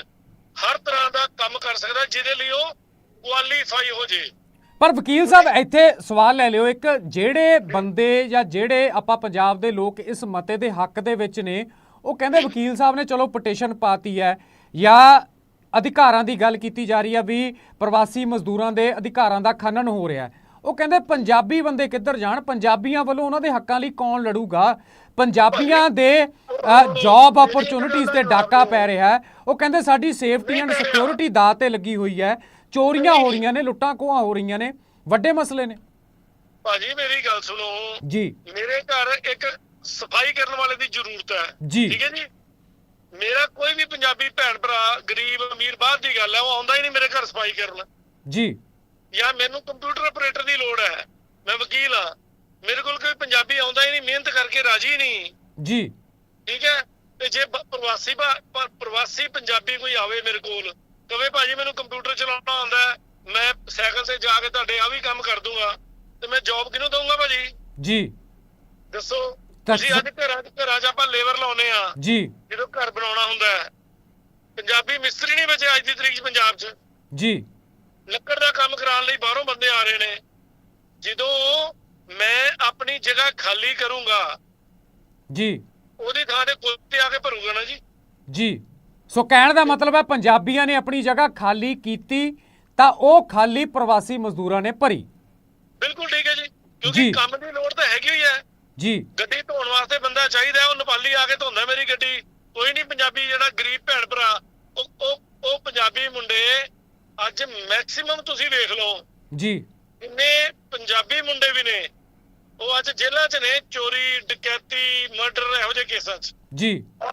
ਹਰ ਤਰ੍ਹਾਂ ਦਾ ਕੰਮ ਕਰ ਸਕਦਾ ਜਿਹਦੇ ਲਈ ਉਹ ਕੁਆਲੀਫਾਈ ਹੋ ਜੇ ਪਰ ਵਕੀਲ ਸਾਹਿਬ, ਇੱਥੇ ਸਵਾਲ ਲੈ ਲਿਓ ਇੱਕ, ਜਿਹੜੇ ਬੰਦੇ ਜਾਂ ਜਿਹੜੇ ਆਪਾਂ ਪੰਜਾਬ ਦੇ ਲੋਕ ਇਸ ਮਤੇ ਦੇ ਹੱਕ ਦੇ ਵਿੱਚ ਨੇ, ਉਹ ਕਹਿੰਦੇ ਵਕੀਲ ਸਾਹਿਬ ਨੇ ਚਲੋ ਪਟੀਸ਼ਨ ਪਾਤੀ ਹੈ ਜਾਂ ਅਧਿਕਾਰਾਂ ਦੀ ਗੱਲ ਕੀਤੀ ਜਾ ਰਹੀ ਹੈ ਵੀ ਪ੍ਰਵਾਸੀ ਮਜ਼ਦੂਰਾਂ ਦੇ ਅਧਿਕਾਰਾਂ ਦਾ ਖਨਨ ਹੋ ਰਿਹਾ ਉਹ ਕਹਿੰਦੇ ਪੰਜਾਬੀ ਬੰਦੇ ਕਿੱਧਰ ਜਾਣ? ਪੰਜਾਬੀਆਂ ਵੱਲੋਂ ਉਹਨਾਂ ਦੇ ਹੱਕਾਂ ਲਈ ਕੌਣ ਲੜੂਗਾ? ਪੰਜਾਬੀਆਂ ਦੇ ਜੌਬ ਓਪਰਚੁਨਿਟੀਜ਼ ਤੇ ਡਾਕਾ ਪੈ ਰਿਹਾ ਉਹ ਕਹਿੰਦੇ ਸਾਡੀ ਸੇਫਟੀ ਐਂਡ ਸਿਕਿਉਰਿਟੀ ਦਾਅ ਤੇ ਲੱਗੀ ਹੋਈ ਹੈ। ਚੋਰੀਆਂ ਹੋ ਰਹੀਆਂ ਨੇ ਲੁੱਟਾਂ ਖੋਹਾਂ ਹੋ ਰਹੀਆਂ ਨੇ ਵੱਡੇ ਮਸਲੇ ਨੇ। ਭਾਜੀ ਮੇਰੀ ਗੱਲ ਸੁਣੋ। ਜੀ। ਮੇਰੇ ਘਰ ਇੱਕ ਸਫ਼ਾਈ ਕਰਨ ਵਾਲੇ ਦੀ ਜ਼ਰੂਰਤ ਹੈ। ਠੀਕ ਹੈ ਜੀ? ਮੇਰਾ ਕੋਈ ਵੀ ਪੰਜਾਬੀ ਭੈਣ ਭਰਾ ਗਰੀਬ ਅਮੀਰ ਬਾਹਰ ਦੀ ਗੱਲ ਹੈ ਉਹ ਆਉਂਦਾ ਹੀ ਨਹੀਂ ਮੇਰੇ ਘਰ ਸਫ਼ਾਈ ਕਰਨ। ਜੀ। ਜਾਂ ਮੈਨੂੰ ਕੰਪਿਊਟਰ ਆਪਰੇਟਰ ਦੀ ਲੋੜ ਹੈ। ਮੈਂ ਵਕੀਲ ਹਾਂ। ਮੇਰੇ ਕੋਲ ਕੋਈ ਪੰਜਾਬੀ ਆਉਂਦਾ ਹੀ ਨਹੀਂ ਮਿਹਨਤ ਕਰਕੇ ਰਾਜੀ ਨਹੀਂ। ਜੀ। ਠੀਕ ਹੈ? ਤੇ ਜੇ ਪ੍ਰਵਾਸੀ ਪ੍ਰਵਾਸੀ ਪੰਜਾਬੀ ਕੋਈ ਆਵੇ ਮੇਰੇ ਕੋਲ ਕਵੇ ਭਾਜੀ ਮੈਨੂੰ ਕੰਪਿਊਟਰ ਚਲਾਉਣਾ ਆਉਂਦਾ ਮੈਂ ਸਾਈਕਲ ਤੇ ਜਾ ਕੇ ਤੁਹਾਡੇ ਆ ਵੀ ਕੰਮ ਕਰ ਦੂੰਗਾ ਤੇ ਮੈਂ ਜੌਬ ਕਿਹਨੂੰ ਦਊਂਗਾ ਭਾਜੀ? ਜੀ। ਦੱਸੋ। ਤੁਸੀਂ ਅੱਜ ਘਰਾਂ 'ਚ ਘਰਾਂ 'ਚ ਆਪਾਂ ਲੇਬਰ ਲਾਉਨੇ ਆ ਜੀ। ਜਦੋਂ ਘਰ ਬਣਾਉਣਾ ਹੁੰਦਾ ਹੈ। ਪੰਜਾਬੀ ਮਿਸਤਰੀ ਨਹੀਂ ਬਚੇ ਅੱਜ ਦੀ ਤਰੀਕ 'ਚ ਪੰਜਾਬ 'ਚ। ਜੀ। ਲੱਕੜ ਦਾ ਕੰਮ ਕਰਾਉਣ ਲਈ ਬਾਹਰੋਂ ਬੰਦੇ ਆ ਰਹੇ ਨੇ। ਜਦੋਂ ਮੈਂ ਆਪਣੀ ਜਗ੍ਹਾ ਖਾਲੀ ਕਰੂੰਗਾ ਜੀ। ਉਹਦੀ ਥਾਂ ਤੇ ਕੁੱਤੇ ਆ ਕੇ ਭਰੂਗਾ ਨਾ ਜੀ। ਜੀ। ਸੋ ਕਹਿਣ ਦਾ ਮਤਲਬ ਹੈ ਪੰਜਾਬੀਆਂ ਨੇ ਆਪਣੀ ਜਗ੍ਹਾ ਖਾਲੀ ਕੀਤੀ ਤਾਂ ਉਹ ਖਾਲੀ ਪ੍ਰਵਾਸੀ ਮਜ਼ਦੂਰਾਂ ਨੇ ਭਰੀ। ਬਿਲਕੁਲ ਠੀਕ ਹੈ ਜੀ ਜੀ। ਕਿਉਂਕਿ ਕੰਮ ਦੀ ਲੋੜ ਤਾਂ ਹੈਗੀ ਹੋਈ ਹੈ। ਜੀ। ਗੱਡੀ ਧੋਣ ਵਾਸਤੇ ਬੰਦਾ ਚਾਹੀਦਾ ਹੈ, ਉਹ ਨੇਪਾਲੀ ਆ ਕੇ ਧੋਂਦਾ ਮੇਰੀ ਗੱਡੀ। ਕੋਈ ਨਹੀਂ ਪੰਜਾਬੀ ਜਿਹੜਾ ਗਰੀਬ ਭੈਣ ਭਰਾ ਉਹ ਉਹ ਉਹ ਪੰਜਾਬੀ ਮੁੰਡੇ ਅੱਜ ਮੈਕਸਿਮਮ ਤੁਸੀਂ ਵੇਖ ਲਓ। ਜੀ। ਕਿੰਨੇ ਪੰਜਾਬੀ ਮੁੰਡੇ ਵੀ ਨੇ। ਉਹ ਅੱਜ ਜੇਲ੍ਹਾਂ 'ਚ ਨੇ ਚੋਰੀ ਡਕੈਤੀ ਮਰਡਰ ਇਹੋ ਜਿਹੇ ਕੇਸਾਂ 'ਚ। ਜੀ। ਔਰ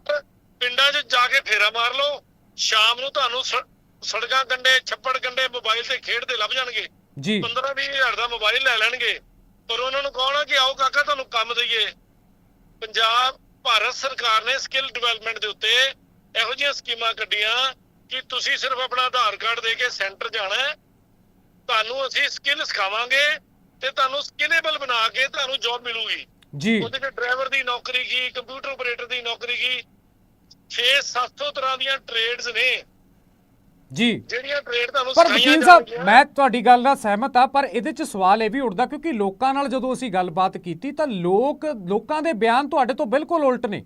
ਪਿੰਡਾਂ 'ਚ ਜਾ ਕੇ ਫੇਰਾ ਮਾਰ ਲਓ। ਸ਼ਾਮ ਨੂੰ ਤੁਹਾਨੂੰ ਸੜਕਾਂ ਕੰਡੇ ਛੱਪੜ ਕੰਡੇ ਮੋਬਾਈਲ ਤੇ ਖੇਡਦੇ ਲੱਭ ਜਾਣਗੇ। ਜੀ। 15 20 ਹਜ਼ਾਰ ਦਾ ਮੋਬਾਈਲ ਲੈ ਲੈਣਗੇ। ਪਰ ਉਹਨਾਂ ਨੂੰ ਕਹਣਾ ਕਿ ਆਓ ਕਾਕਾ ਤੁਹਾਨੂੰ ਕੰਮ ਦਈਏ। ਪੰਜਾਬ ਭਾਰਤ ਸਰਕਾਰ ਨੇ ਸਕਿੱਲ ਡਿਵੈਲਪਮੈਂਟ ਦੇ ਉੱਤੇ ਇਹੋ ਜਿਹੀਆਂ ਸਕੀਮਾਂ ਕੱਢੀਆਂ ਕਿ ਤੁਸੀਂ ਸਿਰਫ ਆਪਣਾ ਆਧਾਰ ਕਾਰਡ ਦੇ ਕੇ ਸੈਂਟਰ ਜਾਣਾ ਹੈ। ਤੁਹਾਨੂੰ ਅਸੀਂ ਸਕਿੱਲ ਸਿਖਾਵਾਂਗੇ ਤੇ ਤੁਹਾਨੂੰ ਸਕਿੱਲੇਬਲ ਬਣਾ ਕੇ ਤੁਹਾਨੂੰ ਜੌਬ ਮਿਲੂਗੀ। ਜੀ। ਉਹਦੇ ਚ ਡਰਾਈਵਰ ਦੀ ਨੌਕਰੀ ਕੀ ਕੰਪਿਊਟਰ ਆਪਰੇਟਰ ਦੀ ਨੌਕਰੀ ਕੀ 6-700 ਤਰ੍ਹਾਂ ਦੀਆਂ ਟ੍ਰੇਡਸ ਨੇ। ਜੀ। ਜਿਹੜੀਆਂ ਟ੍ਰੇਡ ਤੁਹਾਨੂੰ ਪਰ ਵਕੀਲ ਸਾਹਿਬ। ਮੈਂ ਤੁਹਾਡੀ ਗੱਲ ਨਾਲ ਸਹਿਮਤ ਆ ਪਰ ਇਹਦੇ ਚ ਸਵਾਲ ਇਹ ਵੀ ਉੱਠਦਾ ਕਿਉਂਕਿ ਲੋਕਾਂ ਨਾਲ ਜਦੋਂ ਅਸੀਂ ਗੱਲਬਾਤ ਕੀਤੀ ਤਾਂ ਲੋਕ ਲੋਕਾਂ ਦੇ ਬਿਆਨ ਤੁਹਾਡੇ ਤੋਂ ਬਿਲਕੁਲ ਉਲਟ ਨੇ।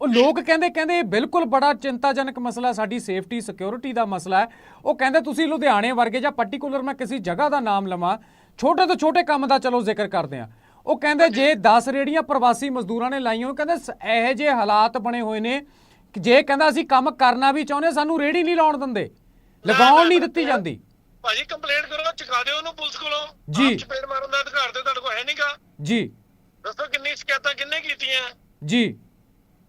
ਉਹ ਲੋਕ ਕਹਿੰਦੇ ਕਹਿੰਦੇ ਇਹ ਬਿਲਕੁਲ ਬੜਾ ਚਿੰਤਾਜਨਕ ਮਸਲਾ ਸਾਡੀ ਸੇਫਟੀ ਸਿਕਿਉਰਿਟੀ ਦਾ ਮਸਲਾ ਹੈ। ਉਹ ਕਹਿੰਦੇ ਤੁਸੀਂ ਲੁਧਿਆਣੇ ਵਰਗੇ ਜਾਂ ਪਾਰਟਿਕੂਲਰ ਮੈਂ ਕਿਸੇ ਜਗ੍ਹਾ ਦਾ ਨਾਮ ਲਵਾਂ ਛੋਟੇ ਤੋਂ ਛੋਟੇ ਕੰਮ ਦਾ ਚਲੋ ਜ਼ਿਕਰ ਕਰਦੇ ਆ ਉਹ ਕਹਿੰਦੇ ਜੇ 10 ਰੇੜੀਆਂ ਪ੍ਰਵਾਸੀ ਮਜ਼ਦੂਰਾਂ ਨੇ ਲਾਈਆਂ ਉਹ ਕਹਿੰਦੇ ਸ- ਇਹੋ ਜਿਹੇ ਹਾਲਾਤ ਬਣੇ ਹੋਏ ਨੇ ਜੇ ਕਹਿੰਦਾ ਅਸੀਂ ਕੰਮ ਕਰਨਾ ਵੀ ਚਾਹੁੰਦੇ ਸਾਨੂੰ ਰੇੜੀ ਨਹੀਂ ਲਾਉਣ ਦਿੰਦੇ। ਲਗਾਉਣ ਨਹੀਂ ਦਿੱਤੀ ਜਾਂਦੀ। ਭਾਜੀ ਕੰਪਲੇਂਟ ਕਰੋ ਚੁਕਾ ਦਿਓ ਉਹਨੂੰ ਪੁਲਿਸ ਕੋਲੋਂ। ਜੀ। ਚਪੇੜ ਮਾਰਨ ਦਾ ਅਧਿਕਾਰ ਤੇ ਤੁਹਾਡੇ ਕੋਲ ਹੈ ਨਹੀਂਗਾ ਜੀ। ਦੱਸੋ ਕਿੰਨੀ ਸ਼ਿਕਾਇਤਾਂ ਕਿੰਨੇ ਕੀਤੀਆਂ? ਜੀ।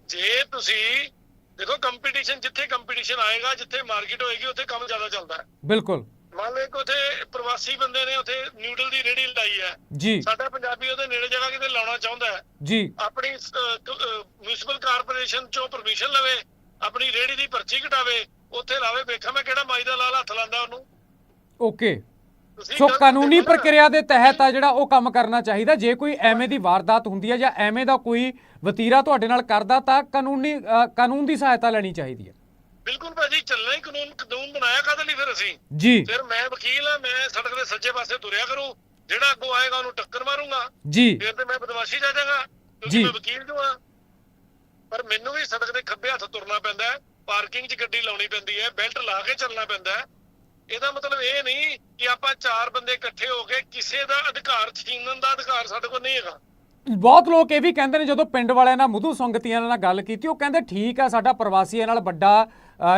ਜੇ ਤੁਸੀਂ ਦੇਖੋ ਕੰਪੀਟੀਸ਼ਨ ਜਿੱਥੇ ਕੰਪੀਟੀਸ਼ਨ ਆਏਗਾ ਜਿੱਥੇ ਮਾਰਕੀਟ ਹੋਏਗੀ ਉੱਥੇ ਕੰਮ ਜ਼ਿਆਦਾ ਚੱਲਦਾ। ਹੈ ਬਿਲਕੁਲ। ਮੰਨ ਲਓ ਕਿ ਉੱਥੇ ਪ੍ਰਵਾਸੀ ਬੰਦੇ ਨੇ ਉੱਥੇ ਨਿਊਡਲ ਦੀ ਰੇੜੀ ਲਾਈ ਹੈ। ਜੀ। ਸਾਡਾ ਪੰਜਾਬੀ ਉਹਦੇ ਨੇੜੇ ਜਗ੍ਹਾ ਕਿਤੇ ਲਾਉਣਾ ਚਾਹੁੰਦਾ ਹੈ। ਜੀ। ਆਪਣੀ ਮਿਊਨਿਸਪਲ ਕਾਰਪੋਰੇਸ਼ਨ ਚੋਂ ਪਰਮਿਸ਼ਨ ਲਵੇ ਆਪਣੀ ਰੇੜੀ ਦੀ ਪਰਚੀ ਕਟਾਵੇ ਉੱਥੇ ਲਾਵੇ। ਵੇਖਾਂ ਮੈਂ ਕਿਹੜਾ ਮਾਈ ਦਾ ਲਾਲ ਹੱਥ ਲਾਂਦਾ ਉਹਨੂੰ। ਓਕੇ। ਤੁਸੀਂ ਸੋ ਕਾਨੂੰਨੀ ਨਾ। ਪ੍ਰਕਿਰਿਆ ਦੇ ਤਹਿਤ ਆ ਜਿਹੜਾ ਉਹ ਕੰਮ ਕਰਨਾ ਚਾਹੀਦਾ। ਜੇ ਕੋਈ ਐਵੇਂ ਦੀ ਵਾਰਦਾਤ ਹੁੰਦੀ ਹੈ ਜਾਂ ਐਵੇਂ ਦਾ ਕੋਈ ਵਤੀਰਾ ਤੁਹਾਡੇ ਨਾਲ ਕਰਦਾ ਤਾਂ ਕਾਨੂੰਨੀ ਅ, ਕਾਨੂੰਨ ਦੀ ਸਹਾਇਤਾ ਲੈਣੀ ਚਾਹੀਦੀ ਹੈ। ਬਿਲਕੁਲ ਭਾਜੀ ਚੱਲਣਾ ਹੀ ਕਾਨੂੰਨ ਕਾਨੂੰਨ ਬਣਾਇਆ ਕਾਹਦੇ ਲਈ ਫਿਰ ਅਸੀਂ? ਜੀ। ਫਿਰ ਮੈਂ ਵਕੀਲ ਆ ਮੈਂ ਸੜਕ ਦੇ ਸੱਜੇ ਪਾਸੇ ਤੁਰਿਆ ਕਰੂੰ। ਜਿਹੜਾ ਅੱਗੋਂ ਆਏਗਾ ਉਹਨੂੰ ਟੱਕਰ ਮਾਰੂੰਗਾ। ਜੀ। ਫਿਰ ਤੇ ਮੈਂ ਬਦਮਾਸ਼ੀ ਜਾ ਜਾਗਾ ਜੀ। ਕਿਉਂਕਿ ਮੈਂ ਵਕੀਲ ਜੋ ਆ ਪਰ ਮੈਨੂੰ ਵੀ ਸੜਕ ਦੇ ਖੱਬੇ ਹੱਥ ਤੁਰਨਾ ਪੈਂਦਾ ਹੈ ਪਾਰਕਿੰਗ 'ਚ ਗੱਡੀ ਲਾਉਣੀ ਪੈਂਦੀ ਹੈ ਬੈਲਟ ਲਾ ਕੇ ਚੱਲਣਾ ਪੈਂਦਾ ਹੈ। ਇਹਦਾ ਮਤਲਬ ਇਹ ਨਹੀਂ ਕਿ ਆਪਾਂ ਚਾਰ ਬੰਦੇ ਇਕੱਠੇ ਹੋ ਕੇ ਕਿਸੇ ਦਾ ਅਧਿਕਾਰ ਛੀਨਣ ਦਾ ਅਧਿਕਾਰ ਸਾਡੇ ਕੋਲ ਨਹੀਂ ਹੈਗਾ। ਬਹੁਤ ਲੋਕ ਇਹ ਵੀ ਕਹਿੰਦੇ ਨੇ ਜਦੋਂ ਪਿੰਡ ਵਾਲਿਆਂ ਨਾਲ ਮੁੱਧੂ ਸੰਗਤੀਆਂ ਨਾਲ ਗੱਲ ਕੀਤੀ ਉਹ ਕਹਿੰਦੇ ਠੀਕ ਆ ਸਾਡਾ ਪ੍ਰਵਾਸੀਆਂ ਨਾਲ ਵੱਡਾ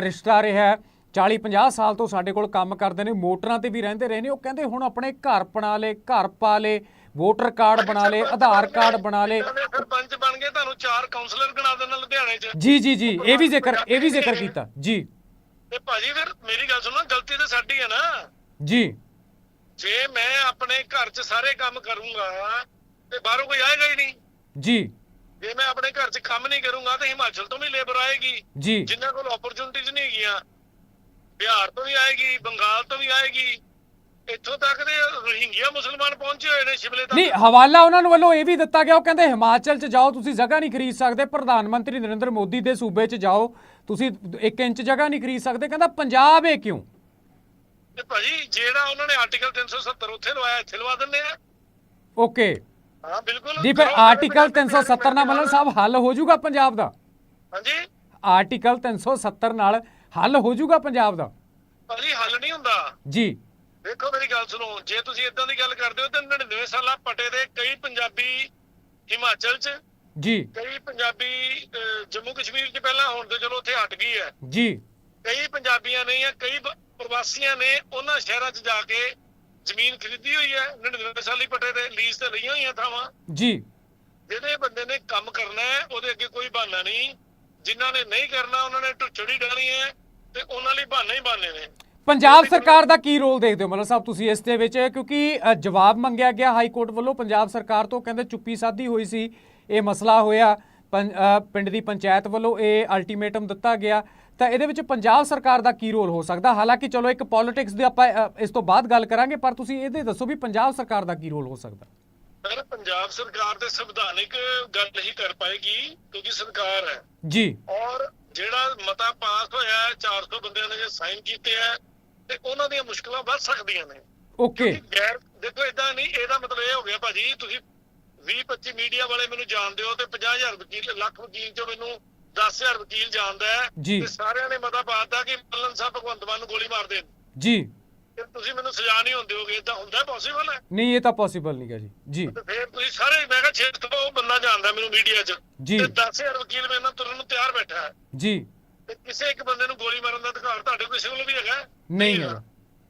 ਰਿਸ਼ਤਾ ਰਿਹਾ ਹੈ। 40 50 ਸਾਲ ਤੋਂ ਸਾਡੇ ਕੋਲ ਕੰਮ ਕਰਦੇ ਨੇ ਮੋਟਰਾਂ ਤੇ ਵੀ ਰਹਿੰਦੇ ਰਹੇ ਨੇ। ਉਹ ਕਹਿੰਦੇ ਹੁਣ ਆਪਣੇ ਘਰ ਬਣਾ ਲੇ ਘਰ ਪਾ ਲੇ ਵੋਟਰ ਕਾਰਡ ਬਣਾ ਲੇ ਆਧਾਰ ਕਾਰਡ ਬਣਾ ਲੇ ਸਰਪੰਚ ਬਣ ਗਏ ਤੁਹਾਨੂੰ ਚਾਰ ਕਾਉਂਸਲਰ ਗਣਾ ਦੇਣਾ ਲੁਧਿਆਣੇ 'ਚ। ਜੀ ਜੀ ਜੀ ਇਹ ਵੀ ਜ਼ਿਕਰ ਇਹ ਵੀ ਜ਼ਿਕਰ ਕੀਤਾ। ਜੀ। ਤੇ ਭਾਜੀ ਫਿਰ ਮੇਰੀ ਗੱਲ ਸੁਣੋ ਗਲਤੀ ਤਾਂ ਸਾਡੀ ਹੈ ਨਾ। ਜੀ। ਜੇ ਮੈਂ ਆਪਣੇ ਘਰ 'ਚ ਸਾਰੇ ਕੰਮ ਕਰੂੰਗਾ ਤੇ ਬਾਹਰੋਂ ਕੋਈ ਆਏਗਾ ਹੀ ਨਹੀਂ। ਜੀ। ਜੇ ਮੈਂ ਆਪਣੇ ਘਰ 'ਚ ਕੰਮ ਨਹੀਂ ਕਰੂੰਗਾ ਤੇ ਹਿਮਾਚਲ ਤੋਂ ਵੀ ਲੇਬਰ ਆਏਗੀ। ਜੀ। ਜਿਨ੍ਹਾਂ ਕੋਲ ਓਪਰਚੁਨਿਟੀਜ਼ ਨਹੀਂ ਹੈਗੀਆਂ। ਬਿਹਾਰ ਤੋਂ ਵੀ ਆਏਗੀ ਬੰਗਾਲ ਤੋਂ ਵੀ ਆਏਗੀ। ਇੱਥੋਂ ਤੱਕ ਦੇ ਰੋਹਿੰਗੀਆ ਮੁਸਲਮਾਨ ਪਹੁੰਚੇ ਹੋਏ ਨੇ ਸ਼ਿਮਲੇ ਤੱਕ। ਨਹੀਂ ਹਵਾਲਾ ਉਹਨਾਂ ਨੂੰ ਵੱਲੋਂ ਇਹ ਵੀ ਦਿੱਤਾ ਗਿਆ। ਉਹ ਕਹਿੰਦੇ ਹਿਮਾਚਲ 'ਚ ਜਾਓ ਤੁਸੀਂ ਜਗ੍ਹਾ ਨਹੀਂ ਖਰੀਦ ਸਕਦੇ। ਪ੍ਰਧਾਨ ਮੰਤਰੀ ਨਰਿੰਦਰ ਮੋਦੀ ਦੇ ਸੂਬੇ 'ਚ ਜਾਓ। ਤੁਸੀਂ 1 ਇੰਚ ਜਗ੍ਹਾ ਨਹੀਂ ਖਰੀਦ ਸਕਦੇ। ਕਹਿੰਦਾ ਪੰਜਾਬ ਇਹ ਕਿਉਂ? ਤੇ ਭਾਜੀ ਜਿਹੜਾ ਉਹਨਾਂ ਨੇ ਆਰਟੀਕਲ 370 ਉੱਥੇ ਲਵਾਇਆ ਇੱਥੇ ਲਵਾ ਦਿੰਦੇ ਆ। ਓਕੇ। ਹਾਂ ਬਿਲਕੁਲ। ਜੀ ਫਿਰ ਆਰਟੀਕਲ ਕਰੋ, 370 ਨਾਲ ਮਤਲਬ ਸਾਹਿਬ ਹੱਲ ਹੋ ਜਾਊਗਾ ਪੰਜਾਬ ਦਾ? ਹਾਂਜੀ। ਆਰਟੀਕਲ 370 ਨਾਲ ਹੱਲ ਹੋ ਜਾਊਗਾ ਪੰਜਾਬ ਦਾ? ਭਾਜੀ ਹੱਲ ਨਹੀਂ ਹੁੰਦਾ। ਜੀ। ਦੇਖੋ ਮੇਰੀ ਗੱਲ ਸੁਣੋ ਜੇ ਤੁਸੀਂ ਇਦਾਂ ਦੀ ਗੱਲ ਕਰਦੇ ਹੋ ਤਾਂ 99 ਸਾਲਾਂ ਪਟੇ ਦੇ ਕਈ ਪੰਜਾਬੀ ਹਿਮਾਚਲ 'ਚ ਜੀ। ਕਈ ਪੰਜਾਬੀ ਜੰਮੂ ਕਸ਼ਮੀਰ 'ਚ ਪਹਿਲਾਂ ਹੁਣ ਤੇ ਚਲੋ ਉੱਥੇ ਹਟ ਗਈ ਹੈ। ਜੀ। ਕਈ ਪੰਜਾਬੀਆਂ ਨੇ ਜਾਂ ਕਈ ਪ੍ਰਵਾਸੀਆਂ ਨੇ ਉਹਨਾਂ ਸ਼ਹਿਰਾਂ 'ਚ ਜਾ ਕੇ ਜ਼ਮੀਨ ਖਰੀਦੀ ਹੋਈ ਹੈ 99 ਸਾਲੀ ਪਟੇ ਦੇ ਲੀਜ਼ ਤੇ ਲਈਆਂ ਹੋਈਆਂ ਥਾਵਾਂ। ਜੀ। ਜਿਹੜੇ ਬੰਦੇ ਨੇ ਕੰਮ ਕਰਨਾ ਹੈ ਉਹਦੇ ਅੱਗੇ ਕੋਈ ਬਹਾਨਾ ਨਹੀਂ। ਜਿਨ੍ਹਾਂ ਨੇ ਨਹੀਂ ਕਰਨਾ ਉਹਨਾਂ ਨੇ ਢੁੱਚੜੀ ਡਾਣੀ ਹੈ ਤੇ ਉਹਨਾਂ ਲਈ ਬਹਾਨੇ ਹੀ ਬਹਾਨੇ ਨੇ। ਪੰਜਾਬ ਸਰਕਾਰ ਦਾ ਕੀ ਰੋਲ ਦੇਖਦੇ ਹੋ? ਮਤਲਬ ਸਾਹਿਬ ਤੁਸੀਂ ਇਸ ਦੇ ਵਿੱਚ ਕਿਉਂਕਿ ਜਵਾਬ ਮੰਗਿਆ ਗਿਆ ਹਾਈ ਕੋਰਟ ਵੱਲੋਂ। ਪੰਜਾਬ ਸਰਕਾਰ ਤੋਂ ਕਹਿੰਦੇ ਚੁੱਪੀ ਸਾਧੀ ਹੋਈ ਸੀ ਇਹ ਮਸਲਾ ਹੋਇਆ। ਪਿੰਡ ਦੀ ਪੰਚਾਇਤ ਵੱਲੋਂ ਇਹ ਅਲਟੀਮੇਟਮ ਦਿੱਤਾ ਗਿਆ। ਤਾਂ ਇਹਦੇ ਵਿੱਚ ਪੰਜਾਬ ਸਰਕਾਰ ਦਾ ਕੀ ਰੋਲ ਹੋ ਸਕਦਾ? ਹਾਲਾਂਕਿ ਚਲੋ ਇੱਕ ਪੋਲਿਟਿਕਸ ਦੇ ਆਪਾਂ ਇਸ ਤੋਂ ਬਾਅਦ ਗੱਲ ਕਰਾਂਗੇ ਪਰ ਤੁਸੀਂ ਇਹਦੇ ਦੱਸੋ ਵੀ ਪੰਜਾਬ ਸਰਕਾਰ ਦਾ ਕੀ ਰੋਲ ਹੋ ਸਕਦਾ? ਪਰ ਪੰਜਾਬ ਸਰਕਾਰ ਤੇ ਸੰਵਿਧਾਨਿਕ ਗੱਲ ਹੀ ਕਰ ਪਾਏਗੀ ਕਿਉਂਕਿ ਸਰਕਾਰ ਹੈ। ਜੀ। ਔਰ ਜਿਹੜਾ ਮਤਾ ਪਾਸ ਹੋਇਆ ਹੈ 400 ਬੰਦਿਆਂ ਨੇ ਜੇ ਸਾਈਨ ਕੀਤੇ ਆ ਤੇ ਉਹਨਾਂ ਦੀਆਂ ਮੁਸ਼ਕਲਾਂ ਵੱਧ ਸਕਦੀਆਂ ਨੇ। ਓਕੇ। ਗੈਰ ਦੇਖੋ ਇਦਾਂ ਨਹੀਂ ਇਹਦਾ ਮਤਲਬ ਇਹ ਹੋ ਗਿਆ ਭਾਜੀ ਤੁਸੀਂ 20 25 ਮੀਡੀਆ ਵਾਲੇ ਮੈਨੂੰ ਜਾਣਦੇ ਹੋ ਤੇ 50000 ਵਕੀਲ ਲੱਖ ਵਕੀਲ ਚੋਂ ਮੈਨੂੰ 10000 ਵਕੀਲ ਜਾਣਦਾ ਹੈ ਜੀ। ਤੇ ਸਾਰਿਆਂ ਨੇ ਮਤਾ ਪਾਤਾ ਕਿ ਮੱਲਨ ਸਾਹਿਬ ਭਗਵੰਤ ਮਾਨ ਨੂੰ ਗੋਲੀ ਮਾਰ ਦੇਣ। ਜੀ। ਤੇ ਤੁਸੀਂ ਮੈਨੂੰ ਸਜ਼ਾ ਨਹੀਂ ਹੁੰਦੇ ਹੋਗੇ ਇਦਾਂ ਹੁੰਦਾ ਪੋਸੀਬਲ ਹੈ? ਨਹੀਂ ਇਹ ਤਾਂ ਪੋਸੀਬਲ ਨਹੀਂ ਗਾ ਜੀ। ਜੀ। ਤੇ ਫਿਰ ਤੁਸੀਂ ਸਾਰੇ ਮੈਂ ਕਿਹਾ ਛੇੜ ਤੋਂ ਉਹ ਬੰਦਾ ਜਾਣਦਾ ਮੈਨੂੰ ਮੀਡੀਆ 'ਚ। ਜੀ। ਤੇ 10000 ਵਕੀਲ ਮੇਰੇ ਨਾਲ ਤੁਰਨ ਨੂੰ ਤਿਆਰ ਬੈਠਾ ਹੈ। ਜੀ। ਤੇ ਕਿਸੇ ਇੱਕ ਬੰਦੇ ਨੂੰ ਗੋਲੀ ਮਾਰਨ ਦਾ ਅਧਿਕਾਰ ਤੁਹਾਡੇ ਕਿਸੇ ਕੋਲ ਵੀ ਹੈਗਾ ਨਹੀਂ ਹੈਗਾ।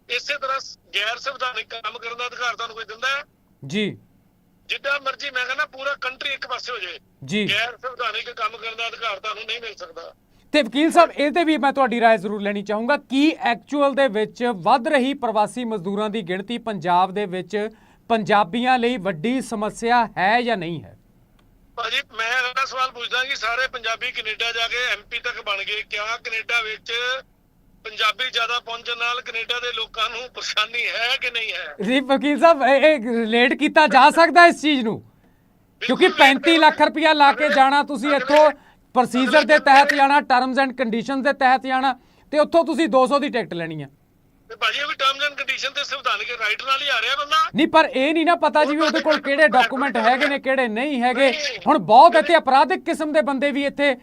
ਇਸੇ ਤਰ੍ਹਾਂ ਗੈਰ ਸੰਵਿਧਾਨਿਕ ਕੰਮ ਕਰਨ ਦਾ ਅਧਿਕਾਰ ਤੁਹਾਨੂੰ ਕੋਈ ਦਿੰਦਾ ਹੈ? ਜੀ। ਜਿੱਦਾਂ ਮਰਜ਼ੀ ਮੈਂ ਕਹਿੰਦਾ ਪੂਰਾ ਕੰਟਰੀ ਇੱਕ ਪਾਸੇ ਹੋ ਜਾਏ ਜੀ ਗੈਰ ਸੰਵਿਧਾਨਿਕ ਕੰਮ ਕਰਨ ਦਾ ਅਧਿਕਾਰ ਤੁਹਾਨੂੰ ਨਹੀਂ ਮਿਲ ਸਕਦਾ ਤੇ ਵਕੀਲ ਸਾਹਿਬ ਇਹਦੇ ਵੀ ਮੈਂ ਤੁਹਾਡੀ رائے ਜ਼ਰੂਰ ਲੈਣੀ ਚਾਹੂੰਗਾ ਕੀ ਐਕਚੁਅਲ ਦੇ ਵਿੱਚ ਵੱਧ ਰਹੀ ਪ੍ਰਵਾਸੀ ਮਜ਼ਦੂਰਾਂ ਦੀ ਗਿਣਤੀ ਪੰਜਾਬ ਦੇ ਵਿੱਚ ਪੰਜਾਬੀਆਂ ਲਈ ਵੱਡੀ ਸਮੱਸਿਆ ਹੈ ਜਾਂ ਨਹੀਂ ਹੈ ਭਾਜੀ ਮੈਂ ਅਗਲਾ ਸਵਾਲ ਪੁੱਛਦਾ ਕਿ ਸਾਰੇ ਪੰਜਾਬੀ ਕੈਨੇਡਾ ਜਾ ਕੇ ਐਮਪੀ ਤੱਕ ਬਣ ਗਏ ਕਿਆ ਕੈਨੇਡਾ ਵਿੱਚ ਪੰਜਾਬੀ ਜ਼ਿਆਦਾ ਪਹੁੰਚਣ ਨਾਲ ਕੈਨੇਡਾ ਦੇ ਲੋਕਾਂ ਨੂੰ ਪਰੇਸ਼ਾਨੀ ਹੈ ਕਿ ਨਹੀਂ ਹੈ? ਜੀ ਵਕੀਲ ਸਾਹਿਬ ਇਹ ਰਿਲੇਟ ਕੀਤਾ ਜਾ ਸਕਦਾ ਇਸ ਚੀਜ਼ ਨੂੰ? ਕਿਉਂਕਿ 35 ਲੱਖ ਰੁਪਇਆ ਲਾ ਕੇ ਜਾਣਾ ਤੁਸੀਂ ਇੱਥੋਂ ਪ੍ਰੋਸੀਜਰ ਦੇ ਤਹਿਤ ਜਾਣਾ ਟਰਮਸ ਐਂਡ ਕੰਡੀਸ਼ਨਸ ਦੇ ਤਹਿਤ ਜਾਣਾ ਤੇ ਉੱਥੋਂ ਤੁਸੀਂ 200 ਦੀ ਟਿਕਟ ਲੈਣੀ ਹੈ ਤੇ ਭਾਜੀ ਇਹ ਵੀ ਟਰਮਸ ਐਂਡ ਕੰਡੀਸ਼ਨ ਤੇ ਸੰਵਿਧਾਨਿਕ ਰਾਈਟ ਨਾਲ ਹੀ ਆ ਰਿਹਾ ਬੰਦਾ। ਨਹੀਂ ਪਰ ਇਹ ਨਹੀਂ ਨਾ ਪਤਾ ਜੀ ਵੀ ਉਹਦੇ ਕੋਲ ਕਿਹੜੇ ਡਾਕੂਮੈਂਟ ਹੈਗੇ ਨੇ ਕਿਹੜੇ ਨਹੀਂ ਹੈਗੇ। ਹੁਣ ਬਹੁਤ ਇੱਥੇ ਅਪਰਾਧਿਕ ਕਿਸਮ ਦੇ ਬੰਦੇ ਵੀ ਇੱਥੇ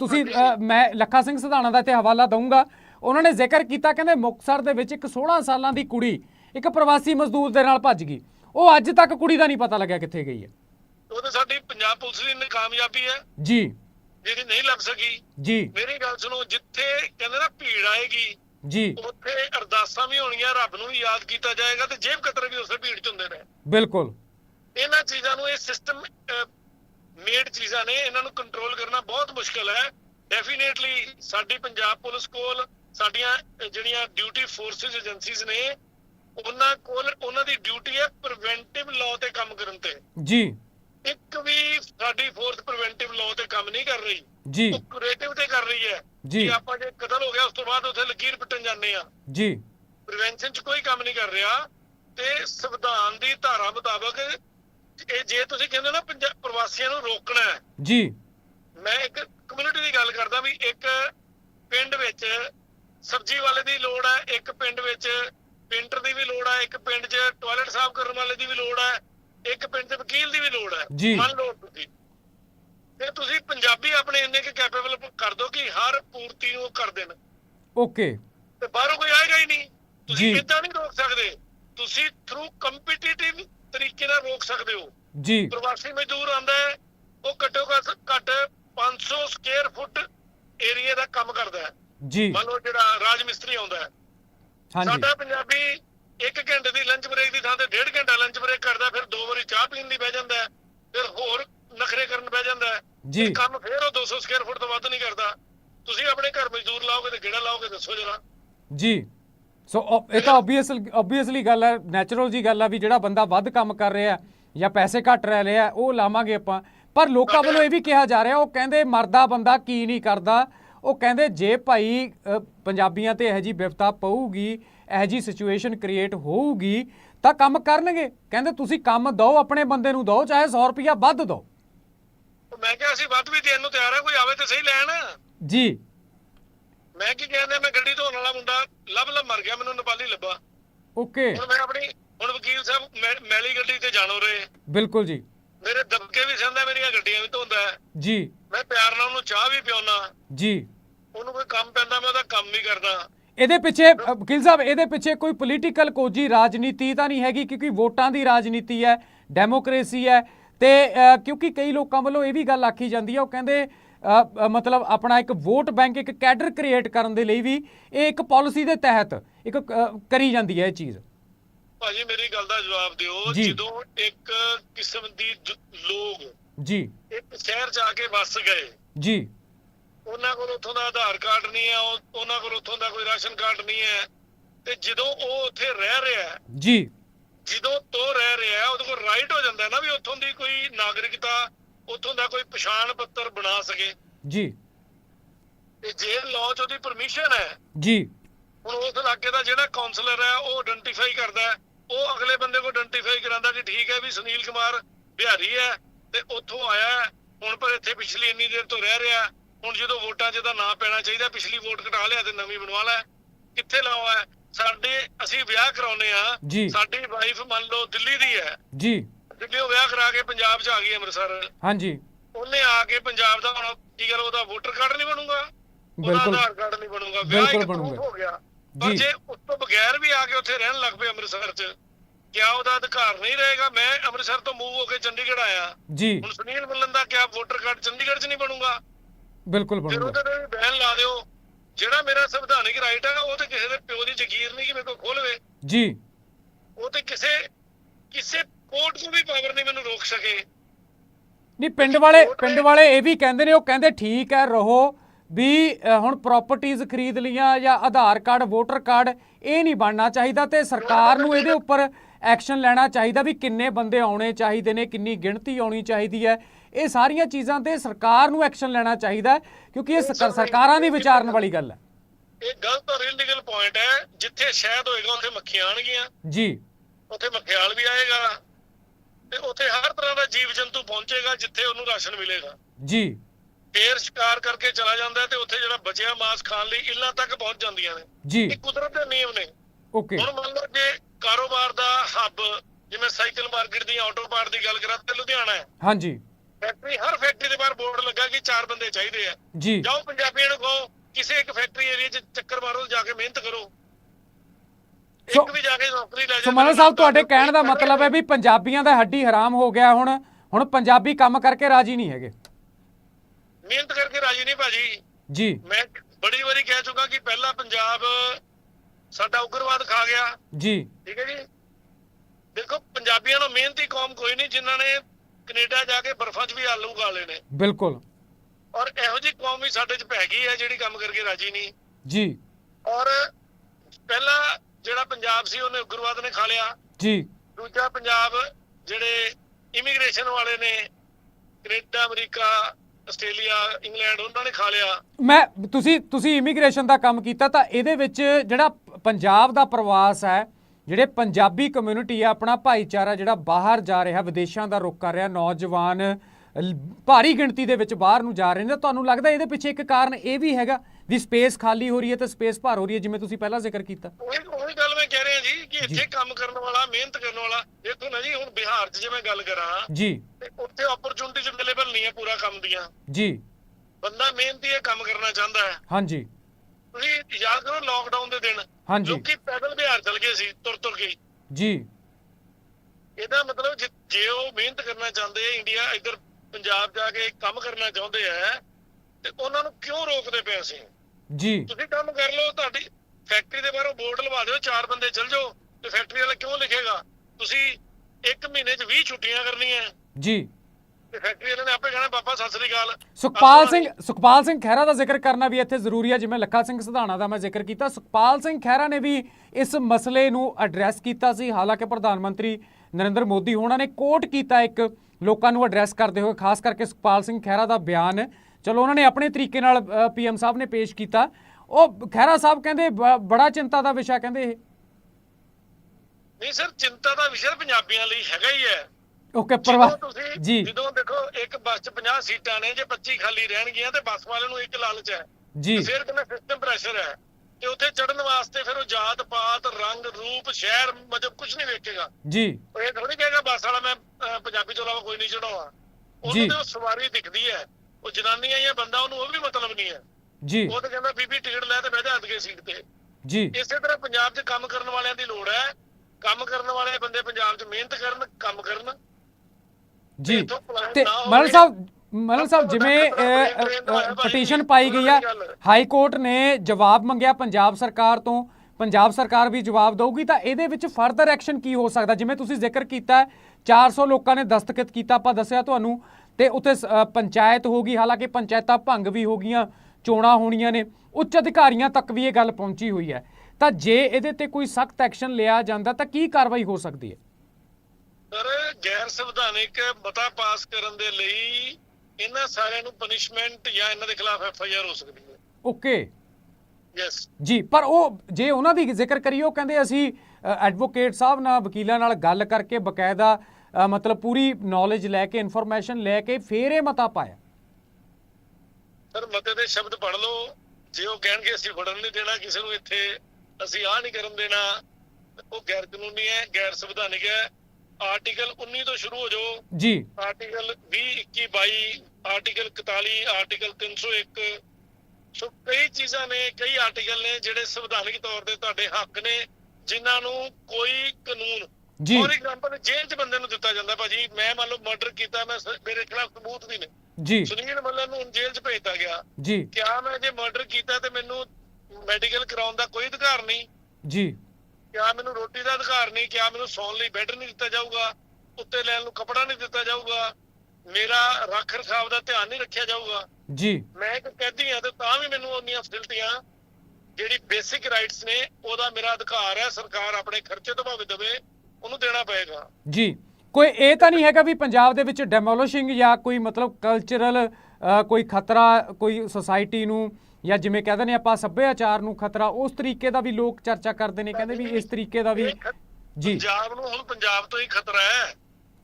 ਤੁਸੀਂ ਮੈਂ ਲੱਖਾ ਸਿੰਘ ਸਿਧਾਣਾ ਦਾ ਇੱਥੇ ਹਵਾਲਾ ਦਊਂਗਾ। ਉਹਨਾਂ ਨੇ ਜ਼ਿਕਰ ਕੀਤਾ ਕਹਿੰਦੇ ਮੁਕਤਸਰ ਦੇ ਵਿੱਚ ਇੱਕ 16 ਸਾਲਾਂ ਦੀ ਕੁੜੀ ਇੱਕ ਪ੍ਰਵਾਸੀ ਮਜ਼ਦੂਰ ਦੇ ਨਾਲ ਭੱਜ ਗਈ। ਉਹ ਅੱਜ ਤੱਕ ਕੁੜੀ ਦਾ ਨਹੀਂ ਪਤਾ ਲੱਗਿਆ ਕਿੱਥੇ ਗਈ ਹੈ। ਉਹ ਤਾਂ ਸਾਡੀ ਪੰਜਾਬ ਪੁਲਿਸ ਦੀ ਨਾਕਾਮਯਾਬੀ ਹੈ। ਜੀ। ਜਿਹੜੀ ਨਹੀਂ ਲੱਭ ਸਕੀ। ਜੀ। ਮੇਰੀ ਗੱਲ ਸੁਣੋ ਜਿੱਥੇ ਕਹਿੰਦੇ ਨਾ ਭੀੜ ਆਏਗੀ ਜੀ। ਉੱਥੇ ਅਰਦਾਸਾਂ ਵੀ ਹੋਣਗੀਆਂ ਰੱਬ ਨੂੰ ਵੀ ਯਾਦ ਕੀਤਾ ਜਾਏਗਾ ਤੇ ਜੇਬ ਕਤਰੇ ਵੀ ਉਸੇ ਭੀੜ ਚ ਹੁੰਦੇ ਨੇ। ਬਿਲਕੁਲ। ਇਹਨਾਂ ਚੀਜ਼ਾਂ ਨੂੰ ਇਹ ਸਿਸਟਮ ਮੇਡ ਚੀਜ਼ਾਂ ਨੇ। ਇਹਨਾਂ ਨੂੰ ਕੰਟਰੋਲ ਕਰਨਾ ਬਹੁਤ ਮੁਸ਼ਕਲ ਹੈ। ਡੈਫੀਨੇਟਲੀ ਸਾਡੀ ਪੰਜਾਬ ਪੁਲਿਸ ਕੋਲ ਸਾਡੀਆਂ ਜਿਹੜੀਆਂ ਡਿਊਟੀ ਫੋਰਸਿਸ ਏਜੰਸੀਜ਼ ਨੇ ਉਹਨਾਂ ਕੋਲ ਉਹਨਾਂ ਦੀ ਡਿਊਟੀ ਹੈ ਪ੍ਰੀਵੈਂਟਿਵ ਲਾਅ ਤੇ ਕੰਮ ਕਰਨ ਤੇ। ਜੀ। ਇੱਕ ਵੀ ਸਾਡੀ ਫੋਰਸ ਪ੍ਰੀਵੈਂਟਿਵ ਲਾਅ ਤੇ ਕੰਮ ਨਹੀਂ ਕਰ ਰਹੀ ਜੀ। ਉਹ ਕ੍ਰੀਏਟਿਵ ਤੇ ਕਰ ਰਹੀ ਹੈ। ਜੀ। ਆਪਾਂ ਜੇ ਕਤਲ ਹੋ ਗਿਆ ਉਸ ਤੋਂ ਬਾਅਦ ਉੱਥੇ ਲਕੀਰ ਪਿੱਟਣ ਜਾਂਦੇ ਆ ਜੀ। ਪ੍ਰੀਵੈਂਸ਼ਨ 'ਚ ਕੋਈ ਕੰਮ ਨਹੀਂ ਕਰ ਰਿਹਾ ਤੇ ਸੰਵਿਧਾਨ ਦੀ ਧਾਰਾ ਮੁਤਾਬਕ ਇਹ ਜੇ ਤੁਸੀਂ ਕਹਿੰਦੇ ਹੋ ਨਾ ਪ੍ਰਵਾਸੀਆਂ ਨੂੰ ਰੋਕਣਾ ਹੈ। ਜੀ। ਮੈਂ ਇੱਕ ਕਮਿਊਨਿਟੀ ਦੀ ਗੱਲ ਕਰਦਾ ਵੀ ਇੱਕ ਪਿੰਡ ਵਿੱਚ ਸਬਜ਼ੀ ਵਾਲੇ ਦੀ ਲੋੜ ਹੈ ਇੱਕ ਪਿੰਡ ਵਿੱਚ ਪੇਂਟਰ ਦੀ ਵੀ ਲੋੜ ਹੈ ਇੱਕ ਪਿੰਡ 'ਚ ਟਾਇਲਟ ਸਾਫ਼ ਕਰਨ ਵਾਲੇ ਦੀ ਵੀ ਲੋੜ ਹੈ ਇੱਕ ਪਿੰਡ 'ਚ ਵਕੀਲ ਦੀ ਵੀ ਲੋੜ ਹੈ। ਮੰਨ ਲਓ ਤੁਸੀਂ। ਤੇ ਤੁਸੀਂ ਪੰਜਾਬੀ ਆਪਣੇ ਇੰਨੇ ਕਿ ਕੈਪੇਬਲ ਕਰ ਦੋ ਕਿ ਹਰ ਪੂਰਤੀ ਨੂੰ ਕਰ ਦੇਣ। ਓਕੇ। ਤੇ ਬਾਹਰੋਂ ਕੋਈ ਆਏਗਾ ਹੀ ਨਹੀਂ। ਤੁਸੀਂ। ਇਦਾਂ ਨਹੀਂ ਰੋਕ ਸਕਦੇ। ਤੁਸੀਂ ਥਰੂ ਕੰਪੀਟੀਟਿਵ ਤਰੀਕੇ ਨਾਲ ਰੋਕ ਸਕਦੇ ਹੋ। ਜੀ। ਪ੍ਰਵਾਸੀ ਮਜ਼ਦੂਰ ਆਂਦਾ ਹੈ ਉਹ ਘੱਟ ਘੱਟ 500 ਸਕੁਅਰ ਫੁੱਟ ਏਰੀਆ ਦਾ ਕੰਮ ਕਰਦਾ ਹੈ। ਜੀ। ਮੰਨ ਲਓ ਜਿਹੜਾ ਰਾਜ ਮਿਸਤਰੀ ਆਉਂਦਾ ਹੈ। ਹਾਂਜੀ। ਸਾਡਾ ਪੰਜਾਬੀ 1 ਘੰਟੇ ਦੀ ਲੰਚ ਬ੍ਰੇਕ ਦੀ ਥਾਂ ਤੇ 1.5 ਘੰਟਾ ਲੰਚ ਬ੍ਰੇਕ ਕਰਦਾ ਫਿਰ ਦੋ ਵਾਰੀ ਚਾਹ ਪੀਣ ਲਈ ਬਹਿ ਜਾਂਦਾ ਹੈ ਫਿਰ ਹੋਰ ਨਖਰੇ ਕਰਨ ਬਹਿ ਜਾਂਦਾ ਹੈ। ਜੀ। ਕੰਮ ਫਿਰ ਉਹ 200 ਸਕੁਅਰ ਫੁੱਟ ਤੋਂ ਵੱਧ ਨਹੀਂ ਕਰਦਾ। ਤੁਸੀਂ ਆਪਣੇ ਘਰ ਮਜ਼ਦੂਰ ਲਾਓਗੇ ਤੇ ਕਿਹੜਾ ਲਾਓਗੇ ਦੱਸੋ ਜਰਾ। ਜੀ। ਸੋ ਇਹ ਤਾਂ ਆਬਵੀਅਸ ਆਬਵੀਅਸਲੀ ਗੱਲ ਹੈ ਨੈਚੁਰਲ ਜੀ ਗੱਲ ਹੈ ਵੀ ਜਿਹੜਾ ਬੰਦਾ ਵੱਧ ਕੰਮ ਕਰ ਰਿਹਾ ਜਾਂ ਪੈਸੇ ਘੱਟ ਰਹਿ ਰਿਹਾ ਉਹ ਲਾਵਾਂਗੇ ਆਪਾਂ। ਪਰ ਲੋਕਾਂ ਵੱਲੋਂ ਇਹ ਵੀ ਕਿਹਾ ਜਾ ਰਿਹਾ ਉਹ ਕਹਿੰਦੇ ਮਰਦਾ ਬੰਦਾ ਕੀ ਨਹੀਂ ਕਰਦਾ। ਉਹ ਕਹਿੰਦੇ ਜੇ ਭਾਈ ਪੰਜਾਬੀਆਂ ਤੇ ਇਹੋ ਜੀ ਵਿਪਤਾ ਪਊਗੀ ਇਹੋ ਜੀ ਸਿਚੁਏਸ਼ਨ ਕ੍ਰੀਏਟ ਹੋਊਗੀ ਤਾਂ ਕੰਮ ਕਰਨਗੇ। ਕਹਿੰਦੇ ਤੁਸੀਂ ਕੰਮ ਦਿਓ ਆਪਣੇ ਬੰਦੇ ਨੂੰ ਦਿਓ ਚਾਹੇ 100 ਰੁਪਇਆ ਵੱਧ ਦਿਓ। ਮੈਂ ਕਿਹਾ ਅਸੀਂ ਵੱਧ ਵੀ ਦੇਣ ਨੂੰ ਤਿਆਰ ਆ ਕੋਈ ਆਵੇ ਤੇ ਸਹੀ ਲੈਣ। ਜੀ। ਮੈਂ ਕੀ ਕਹਿੰਦਾ ਮੈਂ ਗੱਡੀ ਧੋਣ ਵਾਲਾ ਮੁੰਡਾ ਲੱਭ ਲੱਭ ਮਰ ਗਿਆ ਮੈਨੂੰ ਨੇਪਾਲੀ ਲੱਭਾ। ਓਕੇ। ਹੁਣ ਮੈਂ ਆਪਣੀ ਹੁਣ ਵਕੀਲ ਸਾਹਿਬ ਮੈਲੀ ਗੱਡੀ ਤੇ ਜਾਣੋ ਰਹੇ ਬਿਲਕੁਲ ਜੀ। ਮੇਰੇ ਦਬਕੇ ਵੀ ਸੰਦਾ ਮੇਰੀਆਂ ਗੱਡੀਆਂ ਵੀ ਧੋਂਦਾ। ਜੀ। ਮੈਂ ਪਿਆਰ ਨਾਲ ਉਹਨੂੰ ਚਾਹ ਵੀ ਪਿਉਣਾ ਜੀ। ਉਹਨੂੰ ਕੋਈ ਕੰਮ ਪੈਂਦਾ ਮੈਂ ਉਹਦਾ ਕੰਮ ਵੀ ਕਰਦਾ। ਇਹਦੇ ਪਿੱਛੇ ਅ, ਵਕੀਲ ਸਾਹਿਬ ਇਹਦੇ ਪਿੱਛੇ ਕੋਈ ਪੋਲੀਟੀਕਲ ਕੋਜੀ ਰਾਜਨੀਤੀ ਤਾਂ ਨਹੀਂ ਹੈਗੀ ਕਿਉਂਕਿ ਵੋਟਾਂ ਦੀ ਰਾਜਨੀਤੀ ਹੈ ਡੈਮੋਕ੍ਰੇਸੀ ਹੈ ਤੇ ਅ, ਕਿਉਂਕਿ ਕਈ ਲੋਕਾਂ ਵੱਲੋਂ ਇਹ ਵੀ ਗੱਲ ਆਖੀ ਜਾਂਦੀ ਹੈ ਉਹ ਕਹਿੰਦੇ ਅ, ਅ, ਮਤਲਬ ਆਪਣਾ ਇੱਕ ਵੋਟ ਬੈਂਕ ਇੱਕ ਕੈਡਰ ਕ੍ਰੀਏਟ ਕਰਨ ਦੇ ਲਈ ਵੀ ਇਹ ਇੱਕ ਪਾਲਿਸੀ ਦੇ ਤਹਿਤ ਇੱਕ ਅ, ਕਰੀ ਜਾਂਦੀ ਹੈ ਇਹ ਚੀਜ਼। ਭਾਜੀ ਮੇਰੀ ਗੱਲ ਦਾ ਜਵਾਬ ਦਿਓ ਜੀ। ਜਦੋਂ ਇੱਕ ਕਿਸਮ ਦੀ ਜ- ਲੋਕ ਜੀ। ਇੱਕ ਸ਼ਹਿਰ ਜਾ ਕੇ ਵੱਸ ਗਏ ਜੀ। ਉਹਨਾਂ ਕੋਲ ਉੱਥੋਂ ਦਾ ਆਧਾਰ ਕਾਰਡ ਨਹੀਂ ਹੈ ਉਹ- ਉਹਨਾਂ ਕੋਲ ਉੱਥੋਂ ਦਾ ਕੋਈ ਰਾਸ਼ਨ ਕਾਰਡ ਨਹੀਂ ਹੈ। ਤੇ ਜਦੋਂ ਉਹ ਉੱਥੇ ਰਹਿ ਰਿਹਾ ਹੈ ਜੀ। ਜਦੋਂ ਤੋਂ ਰਹਿ ਰਿਹਾ ਹੈ, ਉਹਦੇ ਕੋਲ ਰਾਈਟ ਹੋ ਜਾਂਦਾ ਨਾ ਵੀ ਉੱਥੋਂ ਦੀ ਕੋਈ ਨਾਗਰਿਕਤਾ ਉੱਥੋਂ ਦਾ ਕੋਈ ਪਛਾਣ ਪੱਤਰ ਬਣਾ ਸਕੇ। ਜੀ। ਤੇ ਜੇ ਲਾਅ 'ਚ ਉਹਦੀ ਪਰਮਿਸ਼ਨ ਹੈ। ਜੀ। ਹੁਣ ਉਸ ਇਲਾਕੇ ਦਾ ਜਿਹੜਾ ਕਾਉਂਸਲਰ ਹੈ ਉਹ ਆਇਡੈਂਟੀਫਾਈ ਕਰਦਾ ਹੈ। ਉਹ ਅਗਲੇ ਬੰਦੇ ਕੋਲ ਆਇਡੈਂਟੀਫਾਈ ਕਰਾਂਦਾ ਕਿ ਠੀਕ ਹੈ ਵੀ ਸੁਨੀਲ ਕੁਮਾਰ ਬਿਹਾਰੀ ਹੈ ਤੇ ਉੱਥੋਂ ਆਇਆ। ਹੁਣ ਪਰ ਇੱਥੇ ਪਿਛਲੀ ਇੰਨੀ ਦੇਰ ਤੋਂ ਰਹਿ ਰਿਹਾ ਹੁਣ ਜਦੋਂ ਵੋਟਾਂ 'ਚ ਦਾ ਨਾਂ ਪੈਣਾ ਚਾਹੀਦਾ ਪਿਛਲੀ ਵੋਟ ਕਟਾ ਲਿਆ ਤੇ ਨਵੀਂ ਬਣਵਾ ਲੈ। ਕਿੱਥੇ ਹੈ? ਸਾਡੇ ਅਸੀਂ ਵਿਆਹ ਕਰਾਉਨੇ ਆ। ਸਾਡੀ ਵਾਈਫ ਮੰਨ ਲਓ ਦਿੱਲੀ ਦੀ ਹੈ। ਜੀ। ਦਿੱਲੀੋਂ ਵਿਆਹ ਕਰਾ ਕੇ ਪੰਜਾਬ 'ਚ ਆ ਗਈ ਅੰਮ੍ਰਿਤਸਰ। ਹਾਂਜੀ। ਉਹਨੇ ਆ ਕੇ ਪੰਜਾਬ ਦਾ ਹੁਣ ਕੀ ਗੱਲ ਉਹਦਾ ਵੋਟਰ ਕਾਰਡ ਨਹੀਂ ਬਣੂਗਾ। ਉਹਦਾ ਆਧਾਰ ਕਾਰਡ ਨਹੀਂ ਬਣੂਗਾ। ਵਿਆਹ ਇੱਕ ਬਣੂਗਾ। ਹੋ ਗਿਆ। ਪਰ ਜੀ। ਉਸ ਤੋਂ ਬਗੈਰ ਵੀ ਆ ਕੇ ਉੱਥੇ ਰਹਿਣ ਲੱਗ ਪਏ ਅੰਮ੍ਰਿਤਸਰ 'ਚ ਕਿਆ ਉਹਦਾ ਅਧਿਕਾਰ ਨਹੀਂ ਰਹੇਗਾ? ਮੈਂ ਅੰਮ੍ਰਿਤਸਰ ਤੋਂ ਮੂਵ ਹੋ ਕੇ ਚੰਡੀਗੜ੍ਹ ਆਇਆ। ਜੀ। ਹੁਣ ਸੁਨੀਲ ਮਿਲਣ ਦਾ ਕਿਆ ਵੋਟਰ ਕਾਰਡ ਚੰਡੀਗੜ੍ਹ 'ਚ ਨਹੀਂ ਬਣੂਗਾ? ਬਿਲਕੁਲ ਫਿਰ ਬਣੂਗਾ ਉਹਦੇ ਤੇ ਵੀ ਬੈਨ ਲਾ ਦਿਓ ਜਿਹੜਾ ਮੇਰਾ ਸੰਵਿਧਾਨਿਕ ਰਾਈਟ ਹੈ ਉਹ ਤੇ ਕਿਸੇ ਦੇ ਪਿਓ ਦੀ ਜ਼ਗੀਰ ਨਹੀਂ ਕਿ ਮੇਰੇ ਕੋਲ ਖੋਲਵੇ ਜੀ। ਉਹ ਤੇ ਕਿਸੇ ਕਿਸੇ ਕੋਰਟ ਨੂੰ ਵੀ ਪਾਵਰ ਨਹੀਂ ਮੈਨੂੰ ਰੋਕ ਸਕੇ। ਨਹੀਂ ਪਿੰਡ ਵਾਲੇ ਪਿੰਡ ਵਾਲੇ ਇਹ ਵੀ ਕਹਿੰਦੇ ਨੇ ਉਹ ਕਹਿੰਦੇ ਠੀਕ ਹੈ ਰਹੋ ਵੀ ਅ, ਹੁਣ ਪ੍ਰਾਪਰਟੀਆਂ ਖਰੀਦ ਲੀਆਂ ਜਾਂ ਆਧਾਰ ਕਾਰਡ ਵੋਟਰ ਕਾਰਡ ਇਹ ਨਹੀਂ ਬਣਨਾ ਚਾਹੀਦਾ ਤੇ ਸਰਕਾਰ ਨੂੰ ਇਹਦੇ ਉੱਪਰ ਐਕਸ਼ਨ ਲੈਣਾ ਚਾਹੀਦਾ ਵੀ ਕਿੰਨੇ ਬੰਦੇ ਆਉਣੇ ਚਾਹੀਦੇ ਨੇ ਕਿੰਨੀ ਗਿਣਤੀ ਆਉਣੀ ਚਾਹੀਦੀ ਹੈ। ਇਹ ਸਾਰੀਆਂ ਚੀਜ਼ਾਂ ਤੇ ਸਰਕਾਰ ਨੂੰ ਐਕਸ਼ਨ ਲੈਣਾ ਚਾਹੀਦਾ ਕਿਉਂਕਿ ਇਹ ਸਰਕਾ- ਸਰਕਾਰਾਂ ਦੀ ਵਿਚਾਰਨ ਵਾਲੀ ਗੱਲ ਹੈ। ਇਹ ਗਲਤ ਔਰ ਇਲੀਗਲ ਪੁਆਇੰਟ ਹੈ ਜਿੱਥੇ ਸ਼ਹਿਦ ਹੋਏਗਾ ਉੱਥੇ ਮੱਖੀਆਂ ਆਣਗੀਆਂ ਜੀ। ਉੱਥੇ ਮੱਖਿਆਲ ਵੀ ਆਏਗਾ ਤੇ ਉੱਥੇ ਹਰ ਤਰ੍ਹਾਂ ਦਾ ਜੀਵ ਜੰਤੂ ਪਹੁੰਚੇਗਾ ਜਿੱਥੇ ਉਹਨੂੰ ਰਾਸ਼ਨ ਮਿਲੇਗਾ। ਜੀ। ਫੇਰ ਸ਼ਿਕਾਰ ਕਰਕੇ ਚਲਾ ਜਾਂਦਾ ਤੇ ਉੱਥੇ ਜਿਹੜਾ ਬਚਿਆ ਮਾਸ ਖਾਣ ਲਈ ਇੱਲਾਂ ਤੱਕ ਪਹੁੰਚ ਜਾਂਦੀਆਂ ਨੇ। ਜੀ। ਇਹ ਕੁਦਰਤ ਦੇ ਨਿਯਮ ਨੇ। ਓਕੇ। ਹੁਣ ਮੰਨ ਲਓ ਜੇ ਕਾਰੋਬਾਰ ਦਾ ਹੱਬ ਜਿਵੇਂ ਸਾਈਕਲ ਮਾਰਕੀਟ ਦੀ ਆਟੋ ਪਾਰਟ ਦੀ ਗੱਲ ਕਰਾਂ ਤੇ ਲੁਧਿਆਣਾ ਹੈ। ਹਾਂਜੀ। ਫੈਕਟਰੀ ਹਰ ਫੈਕਟਰੀ ਦੇ ਬਾਹਰ ਬੋਰਡ ਲੱਗਾ ਕਿ ਚਾਰ ਬੰਦੇ ਚਾਹੀਦੇ ਆ। ਜੀ। ਜਾਓ ਪੰਜਾਬੀਆਂ ਨੂੰ ਕਹੋ ਕਿਸੇ ਇੱਕ ਫੈਕਟਰੀ ਏਰੀਆ 'ਚ ਚੱਕਰ ਮਾਰੋ ਜਾ ਕੇ ਮਿਹਨਤ ਕਰੋ। ਇੱਕ ਵੀ ਜਾ ਕੇ ਨੌਕਰੀ ਲੈ ਜਾਓ ਸੋ ਮਨਨ ਸਾਹਿਬ ਤੁਹਾਡੇ ਕਹਿਣ ਦਾ ਮਤਲਬ ਹੈ ਵੀ ਪੰਜਾਬੀਆਂ ਦਾ ਹੱਡੀ ਹਰਾਮ ਹੋ ਗਿਆ ਹੁਣ ਹੁਣ ਪੰਜਾਬੀ ਕੰਮ ਕਰਕੇ ਰਾਜੀ ਨਹੀਂ ਹੈਗੇ। ਮਿਹਨਤ ਕਰਕੇ ਰਾਜੀ ਨਹੀਂ ਭਾਜੀ। ਜੀ। ਮੈਂ ਬੜੀ ਵਾਰੀ ਕਹਿ ਚੁੱਕਾ ਕਿ ਪਹਿਲਾ ਪੰਜਾਬ ਸਾਡਾ ਉਗਰਵਾਦ ਖਾ ਗਿਆ। ਜੀ। ਠੀਕ ਹੈ ਜੀ। ਦੇਖੋ ਪੰਜਾਬੀਆਂ ਨੂੰ ਮਿਹਨਤੀ ਕੌਮ ਕੋਈ ਨਹੀਂ ਜਿਨ੍ਹਾਂ ਨੇ ਕੈਨੇਡਾ ਜਾ ਕੇ ਬਰਫ਼ਾਂ 'ਚ ਵੀ ਆਲੂ ਗਾਲੇ ਨੇ। ਬਿਲਕੁਲ। ਔਰ ਇਹੋ ਜਿਹੀ ਕੌਮ ਵੀ ਸਾਡੇ 'ਚ ਪੈ ਗਈ ਹੈ ਜਿਹੜੀ ਕੰਮ ਕਰਕੇ ਰਾਜੀ ਨਹੀਂ। ਜੀ। ਔਰ ਪਹਿਲਾ ਜਿਹੜਾ ਪੰਜਾਬ ਸੀ ਉਹਨੇ ਉਗਰਵਾਦ ਨੇ ਖਾ ਲਿਆ। ਜੀ। ਦੂਜਾ ਪੰਜਾਬ ਜਿਹੜੇ ਇਮੀਗ੍ਰੇਸ਼ਨ ਵਾਲੇ ਨੇ ਕੈਨੇਡਾ ਅਮਰੀਕਾ ਆਸਟ੍ਰੇਲੀਆ ਇੰਗਲੈਂਡ ਉਹਨਾਂ ਨੇ ਖਾ ਲਿਆ। ਮੈਂ ਤੁਸੀਂ ਤੁਸੀਂ ਇਮੀਗ੍ਰੇਸ਼ਨ ਦਾ ਕੰਮ ਕੀਤਾ ਤਾਂ ਇਹਦੇ ਵਿੱਚ ਜਿਹੜਾ ਪੰਜਾਬ ਦਾ ਪ੍ਰਵਾਸ ਹੈ ਜਿਹੜੇ ਪੰਜਾਬੀ ਕਮਿਊਨਿਟੀ ਆ ਆਪਣਾ ਭਾਈਚਾਰਾ ਜਿਹੜਾ ਬਾਹਰ ਜਾ ਰਿਹਾ ਵਿਦੇਸ਼ਾਂ ਦਾ ਰੁਖ ਕਰ ਰਿਹਾ ਨੌਜਵਾਨ ਭਾਰੀ ਗਿਣਤੀ ਦੇ ਵਿੱਚ ਬਾਹਰ ਨੂੰ ਜਾ ਰਹੇ ਨੇ ਤੁਹਾਨੂੰ ਲੱਗਦਾ ਇਹਦੇ ਪਿੱਛੇ ਇੱਕ ਕਾਰਨ ਇਹ ਵੀ ਹੈਗਾ ਵੀ ਸਪੇਸ ਖਾਲੀ ਹੋ ਰਹੀ ਹੈ ਤੇ ਸਪੇਸ ਭਰ ਹੋ ਰਹੀ ਹੈ ਜਿਵੇਂ ਤੁਸੀਂ ਪਹਿਲਾਂ ਜ਼ਿਕਰ ਕੀਤਾ? ਉਹੀ ਗੱਲ ਮੈਂ ਕਹਿ ਰਿਹਾ ਜੀ ਕਿ ਇੱਥੇ ਕੰਮ ਕਰਨ ਵਾਲਾ ਮਿਹਨਤ ਕਰਨ ਵਾਲਾ ਦੇਖੋ ਨਾ ਜੀ ਹੁਣ ਬਿਹਾਰ 'ਚ ਜੇ ਮੈਂ ਗੱਲ ਕਰਾਂ ਜੀ। ਤੇ ਉੱਥੇ ਓਪਰਚੁਨਿਟੀਜ਼ ਅਵੇਲੇਬਲ ਨਹੀਂ ਹੈ ਪੂਰਾ ਕੰਮ ਦੀਆਂ। ਜੀ। ਬੰਦਾ ਮਿਹਨਤੀ ਹੈ ਕੰਮ ਕਰਨਾ ਚਾਹੁੰਦਾ ਹੈ। ਹਾਂਜੀ। ਤੁਸੀਂ ਯਾਦ ਕਰੋ ਲੋਕਡਾਊਨ ਦੇ ਦਿਨ ਹਾਂਜੀ। ਲੋਕੀ ਪੈਦਲ ਬਿਹਾਰ ਚਲ ਗਏ ਸੀ ਤੁਰ ਤੁਰ ਕੇ। ਜੀ। ਇਹਦਾ ਮਤਲਬ ਜੇ- ਜੇ ਉਹ ਮਿਹਨਤ ਕਰਨਾ ਚਾਹੁੰਦੇ ਆ ਇੰਡੀਆ ਇੱਧਰ ਪੰਜਾਬ ਜਾ ਕੇ ਕੰਮ ਕਰਨਾ ਚਾਹੁੰਦੇ ਆ ਤੇ ਉਹਨਾਂ ਨੂੰ ਕਿਉਂ ਰੋਕਦੇ ਪਏ ਸੀ ਜੀ। ਤੁਸੀਂ ਕੰਮ ਕਰ ਲਓ ਤੁਹਾਡੀ ਫੈਕਟਰੀ ਦੇ ਬਾਹਰੋਂ ਬੋਰਡ ਲਵਾ ਦਿਓ ਚਾਰ ਬੰਦੇ ਚਲ ਜਾਓ ਤੇ ਫੈਕਟਰੀ ਵਾਲਾ ਕਿਉਂ ਲਿਖੇਗਾ? ਤੁਸੀਂ ਇੱਕ ਮਹੀਨੇ 'ਚ 20 ਛੁੱਟੀਆਂ ਕਰਨੀਆਂ। ਜੀ। ਤੇ ਫੈਕਟਰੀ ਵਾਲੇ ਨੇ ਆਪੇ ਕਹਿਣਾ ਪਾਪਾ ਸਤਿ ਸ੍ਰੀ ਅਕਾਲ। ਸੁਖਪਾਲ ਸਿੰਘ ਸੁਖਪਾਲ ਸਿੰਘ ਖਹਿਰਾ ਦਾ ਜ਼ਿਕਰ ਕਰਨਾ ਵੀ ਇੱਥੇ ਜ਼ਰੂਰੀ ਹੈ ਜਿਵੇਂ ਲੱਖਾ ਸਿੰਘ ਸਿਧਾਣਾ ਦਾ ਮੈਂ ਜ਼ਿਕਰ ਕੀਤਾ। ਸੁਖਪਾਲ ਸਿੰਘ ਖਹਿਰਾ ਨੇ ਵੀ ਇਸ ਮਸਲੇ ਨੂੰ ਐਡਰੈਸ ਕੀਤਾ ਸੀ। ਹਾਲਾਂਕਿ ਪ੍ਰਧਾਨ ਮੰਤਰੀ ਨਰਿੰਦਰ ਮੋਦੀ ਹੋਣਾ ਨੇ ਕੋਟ ਕੀਤਾ ਇੱਕ ਲੋਕਾਂ ਨੂੰ ਐਡਰੈਸ ਕਰਦੇ ਹੋਏ ਖਾਸ ਕਰਕੇ ਸੁਖਪਾਲ ਸਿੰਘ ਖਹਿਰਾ ਦਾ ਬਿਆਨ। ਚਲੋ ਉਹਨਾਂ ਨੇ ਆਪਣੇ ਤਰੀਕੇ ਨਾਲ ਪੀਐਮ ਸਾਹਿਬ ਨੇ ਪੇਸ਼ ਕੀਤਾ। ਉਹ ਖਹਿਰਾ ਸਾਹਿਬ ਕਹਿੰਦੇ ਬੜਾ ਚਿੰਤਾ ਦਾ ਵਿਸ਼ਾ ਕਹਿੰਦੇ ਇਹ। ਨਹੀਂ ਸਰ ਚਿੰਤਾ ਦਾ ਵਿਸ਼ਾ ਪੰਜਾਬੀਆਂ ਲਈ ਹੈਗਾ ਹੀ ਹੈ। ਓਕੇ ਜਦੋਂ ਪਰਵਾ ਤੁਸੀਂ ਜੀ। ਜਦੋਂ ਦੇਖੋ ਇੱਕ ਬੱਸ 'ਚ 50 ਸੀਟਾਂ ਨੇ ਜੇ 25 ਖਾਲੀ ਰਹਿਣਗੀਆਂ ਤੇ ਬੱਸ ਵਾਲੇ ਨੂੰ ਇੱਕ ਲਾਲਚ ਹੈ। ਜੀ। ਫਿਰ ਕਹਿੰਦਾ ਸਿਸਟਮ ਪ੍ਰੈਸ਼ਰ ਹੈ। ਤੇ ਉੱਥੇ ਚੜਨ ਵਾਸਤੇ ਫਿਰ ਉਹ ਜਾਤ ਪਾਤ ਰੰਗ ਰੂਪ ਸ਼ਹਿਰ ਮਤਲਬ ਕੁਝ ਨਹੀਂ ਵੇਖੇਗਾ। ਜੀ। ਉਹ ਇਹ ਥੋੜੀ ਕਹੇਗਾ ਬੱਸ ਵਾਲਾ ਮੈਂ ਅਹ, ਪੰਜਾਬੀ ਤੋਂ ਇਲਾਵਾ ਕੋਈ ਨਹੀਂ ਚੜਾਉਣਾ ਜੀ। ਉਹਨੂੰ ਤੇ ਉਹ ਸਵਾਰੀ ਦਿਖਦੀ ਹੈ। ਉਹ ਜਨਾਨੀ ਆ ਜਾਂ ਬੰਦਾ ਉਹਨੂੰ ਉਹ ਵੀ ਮਤਲਬ ਨਹੀਂ ਹੈ। ਜੀ। ਉਹ ਤਾਂ ਕਹਿੰਦਾ ਬੀਬੀ ਟਿਕਟ ਲੈ ਤੇ ਬਹਿ ਜਾ ਅੱਗੇ ਸੀਟ ਤੇ। ਜੀ। ਇਸੇ ਤਰ੍ਹਾਂ ਪੰਜਾਬ 'ਚ ਕੰਮ ਕਰਨ ਵਾਲਿਆਂ ਦੀ ਲੋੜ ਹੈ। ਕੰਮ ਕਰਨ ਵਾਲੇ ਬੰਦੇ ਪੰਜਾਬ 'ਚ ਮਿਹਨਤ ਕਰਨ ਕੰਮ ਕਰਨ। ਜੀ। ਤੇ ਨਾ ਹੋਵੇ। ਮਨਲ ਸਾਹਿਬ ਮਨਲ ਸਾਹਿਬ ਜਿਵੇਂ ਪਟੀਸ਼ਨ ਪਾਈ ਗਈ ਆ। ਹਾਈ ਕੋਰਟ ਨੇ ਜਵਾਬ ਮੰਗਿਆ ਪੰਜਾਬ ਸਰਕਾਰ ਤੋਂ। ਪੰਜਾਬ ਸਰਕਾਰ ਵੀ ਜਵਾਬ ਦਊਗੀ ਤਾਂ ਇਹਦੇ ਵਿੱਚ ਫਰਦਰ ਐਕਸ਼ਨ ਕੀ ਹੋ ਸਕਦਾ? ਜਿਵੇਂ ਤੁਸੀਂ ਜ਼ਿਕਰ ਕੀਤਾ ਹੈ, 400 ਲੋਕਾਂ ਨੇ ਦਸਤਖਤ ਕੀਤਾ ਆਪਾਂ ਦੱਸਿਆ ਤੁਹਾਨੂੰ। ਤੇ ਉੱਥੇ ਪੰਚਾਇਤ ਹੋ ਗਈ। ਹਾਲਾਂਕਿ ਪੰਚਾਇਤਾਂ ਭੰਗ ਵੀ ਹੋ ਗਈਆਂ ਚੋਣਾਂ ਹੋਣੀਆਂ ਨੇ। ਉੱਚ ਅਧਿਕਾਰੀਆਂ ਤੱਕ ਵੀ ਇਹ ਗੱਲ ਪਹੁੰਚੀ ਹੋਈ ਹੈ। ਤਾਂ ਜੇ ਇਹਦੇ ਤੇ ਕੋਈ ਸਖਤ ਐਕਸ਼ਨ ਲਿਆ ਜਾਂਦਾ ਤਾਂ ਕੀ ਕਾਰਵਾਈ ਹੋ ਸਕਦੀ ਹੈ? ਸਰ ਗੈਰ ਸੰਵਿਧਾਨਿਕ ਮਤਾ ਪਾਸ ਕਰਨ ਦੇ ਲਈ ਇਹਨਾਂ ਸਾਰਿਆਂ ਨੂੰ ਪਨਿਸ਼ਮੈਂਟ ਜਾਂ ਇਹਨਾਂ ਦੇ ਖਿਲਾਫ ਐਫ ਆਈ ਆਰ ਹੋ ਸਕਦੀ ਹੈ। ਓਕੇ। ਯੈਸ ਜੀ ਪਰ ਉਹ ਜੇ ਉਹਨਾਂ ਦੀ ਜ਼ਿਕਰ ਉਹ ਕਹਿੰਦੇ ਅਸੀਂ ਐਡਵੋਕੇਟ ਸਾਹਿਬ ਨਾਲ ਵਕੀਲਾਂ ਨਾਲ ਗੱਲ ਕਰਕੇ ਬਕਾਇਦਾ ਮਤਲਬ ਪੂਰੀ ਨੌਲੇਜ ਲੈ ਕੇ ਇਨਫੋਰਮੇਸ਼ਨ ਲੈ ਕੇ ਫੇਰ ਇਹ ਮਤਾ ਪਾਇਆ। ਸਰ ਮਤੇ ਦੇ ਸ਼ਬਦ ਪੜ੍ਹ ਲਓ। ਜੇ ਉਹ ਕਹਿਣਗੇ ਅਸੀਂ ਵੜਨ ਨਹੀਂ ਦੇਣਾ ਕਿਸੇ ਨੂੰ ਇੱਥੇ ਅਸੀਂ ਆਹ ਨਹੀਂ ਕਰਨ ਦੇਣਾ ਉਹ ਗੈਰ ਕਾਨੂੰਨੀ ਹੈ ਗੈਰ ਸੰਵਿਧਾਨਿਕ ਹੈ। ਆਰਟੀਕਲ 19 ਤੋਂ ਸ਼ੁਰੂ ਹੋ ਜਾਓ। ਜੀ। ਆਰਟੀਕਲ 20 21 22 ਆਰਟੀਕਲ 41 ਆਰਟੀਕਲ 301 ਸੋ ਕਈ ਚੀਜ਼ਾਂ ਨੇ ਕਈ ਆਰਟੀਕਲ ਨੇ ਜਿਹੜੇ ਸੰਵਿਧਾਨਿਕ ਤੌਰ ਤੇ ਤੁਹਾਡੇ ਹੱਕ ਨੇ ਜਿਨ੍ਹਾਂ ਨੂੰ ਕੋਈ ਕਾਨੂੰਨ ਜੀ। ਫੋਰ ਐਗਜ਼ਾਮਪਲ ਜੇਲ੍ਹ 'ਚ ਬੰਦੇ ਨੂੰ ਦਿੱਤਾ ਜਾਂਦਾ ਭਾਜੀ। ਮੈਂ ਮੰਨ ਲਓ ਮਰਡਰ ਕੀਤਾ ਮੈਂ ਮੇਰੇ ਖਿਲਾਫ ਸਬੂਤ ਵੀ ਨੇ। ਜੀ। ਸੁਨੀਲ ਮੱਲਨ ਨੂੰ ਜੇਲ੍ਹ 'ਚ ਭੇਜਤਾ ਗਿਆ। ਜੀ। ਕਿਆ ਮੈਂ ਜੇ ਮਰਡਰ ਕੀਤਾ ਤੇ ਮੈਨੂੰ ਮੈਡੀਕਲ ਕਰਾਉਣ ਦਾ ਕੋਈ ਅਧਿਕਾਰ ਨਹੀਂ? ਜੀ। ਕਿਆ ਮੈਨੂੰ ਰੋਟੀ ਦਾ ਅਧਿਕਾਰ ਨਹੀਂ ਕਿਆ ਮੈਨੂੰ ਸੌਣ ਲਈ ਬੈੱਡ ਨਹੀਂ ਦਿੱਤਾ ਜਾਊਗਾ ਉੱਤੇ ਲੈਣ ਨੂੰ ਕੱਪੜਾ ਨਹੀਂ ਦਿੱਤਾ ਜਾਊਗਾ ਮੇਰਾ ਰੱਖ ਰਖਾਵ ਦਾ ਧਿਆਨ ਨਹੀਂ ਰੱਖਿਆ ਜਾਊਗਾ। ਜੀ। ਮੈਂ ਇੱਕ ਕੈਦੀ ਹਾਂ ਤੇ ਤਾਂ ਵੀ ਮੈਨੂੰ ਉਹਨੀਆਂ ਫੈਸਿਲਿਟੀਆਂ ਜਿਹੜੀ ਬੇਸਿਕ ਰਾਈਟਸ ਨੇ ਉਹਦਾ ਮੇਰਾ ਅਧਿਕਾਰ ਹੈ ਸਰਕਾਰ ਆਪਣੇ ਖਰਚੇ ਤੋਂ ਭਾਵੇਂ ਦੇਵੇ ਉਹਨੂੰ ਦੇਣਾ ਪਏਗਾ। ਜੀ। ਕੋਈ ਇਹ ਤਾਂ ਨਹੀਂ ਹੈਗਾ ਵੀ ਪੰਜਾਬ ਦੇ ਵਿੱਚ ਡੈਮੋਲਿਸ਼ਿੰਗ ਜਾਂ ਕੋਈ ਮਤਲਬ ਕਲਚਰਲ ਕੋਈ ਖਤਰਾ ਕੋਈ ਸੁਸਾਇਟੀ ਨੂੰ ਜਾਂ ਜਿਵੇਂ ਕਹਿੰਦੇ ਨੇ ਆਪਾਂ ਸੱਭਿਆਚਾਰ ਨੂੰ ਖਤਰਾ ਉਸ ਤਰੀਕੇ ਦਾ ਵੀ ਲੋਕ ਚਰਚਾ ਕਰਦੇ ਨੇ ਕਹਿੰਦੇ ਵੀ ਇਸ ਤਰੀਕੇ ਦਾ ਵੀ ਜੀ। ਪੰਜਾਬ ਨੂੰ ਹੁਣ ਪੰਜਾਬ ਤੋਂ ਹੀ ਖਤਰਾ ਹੈ।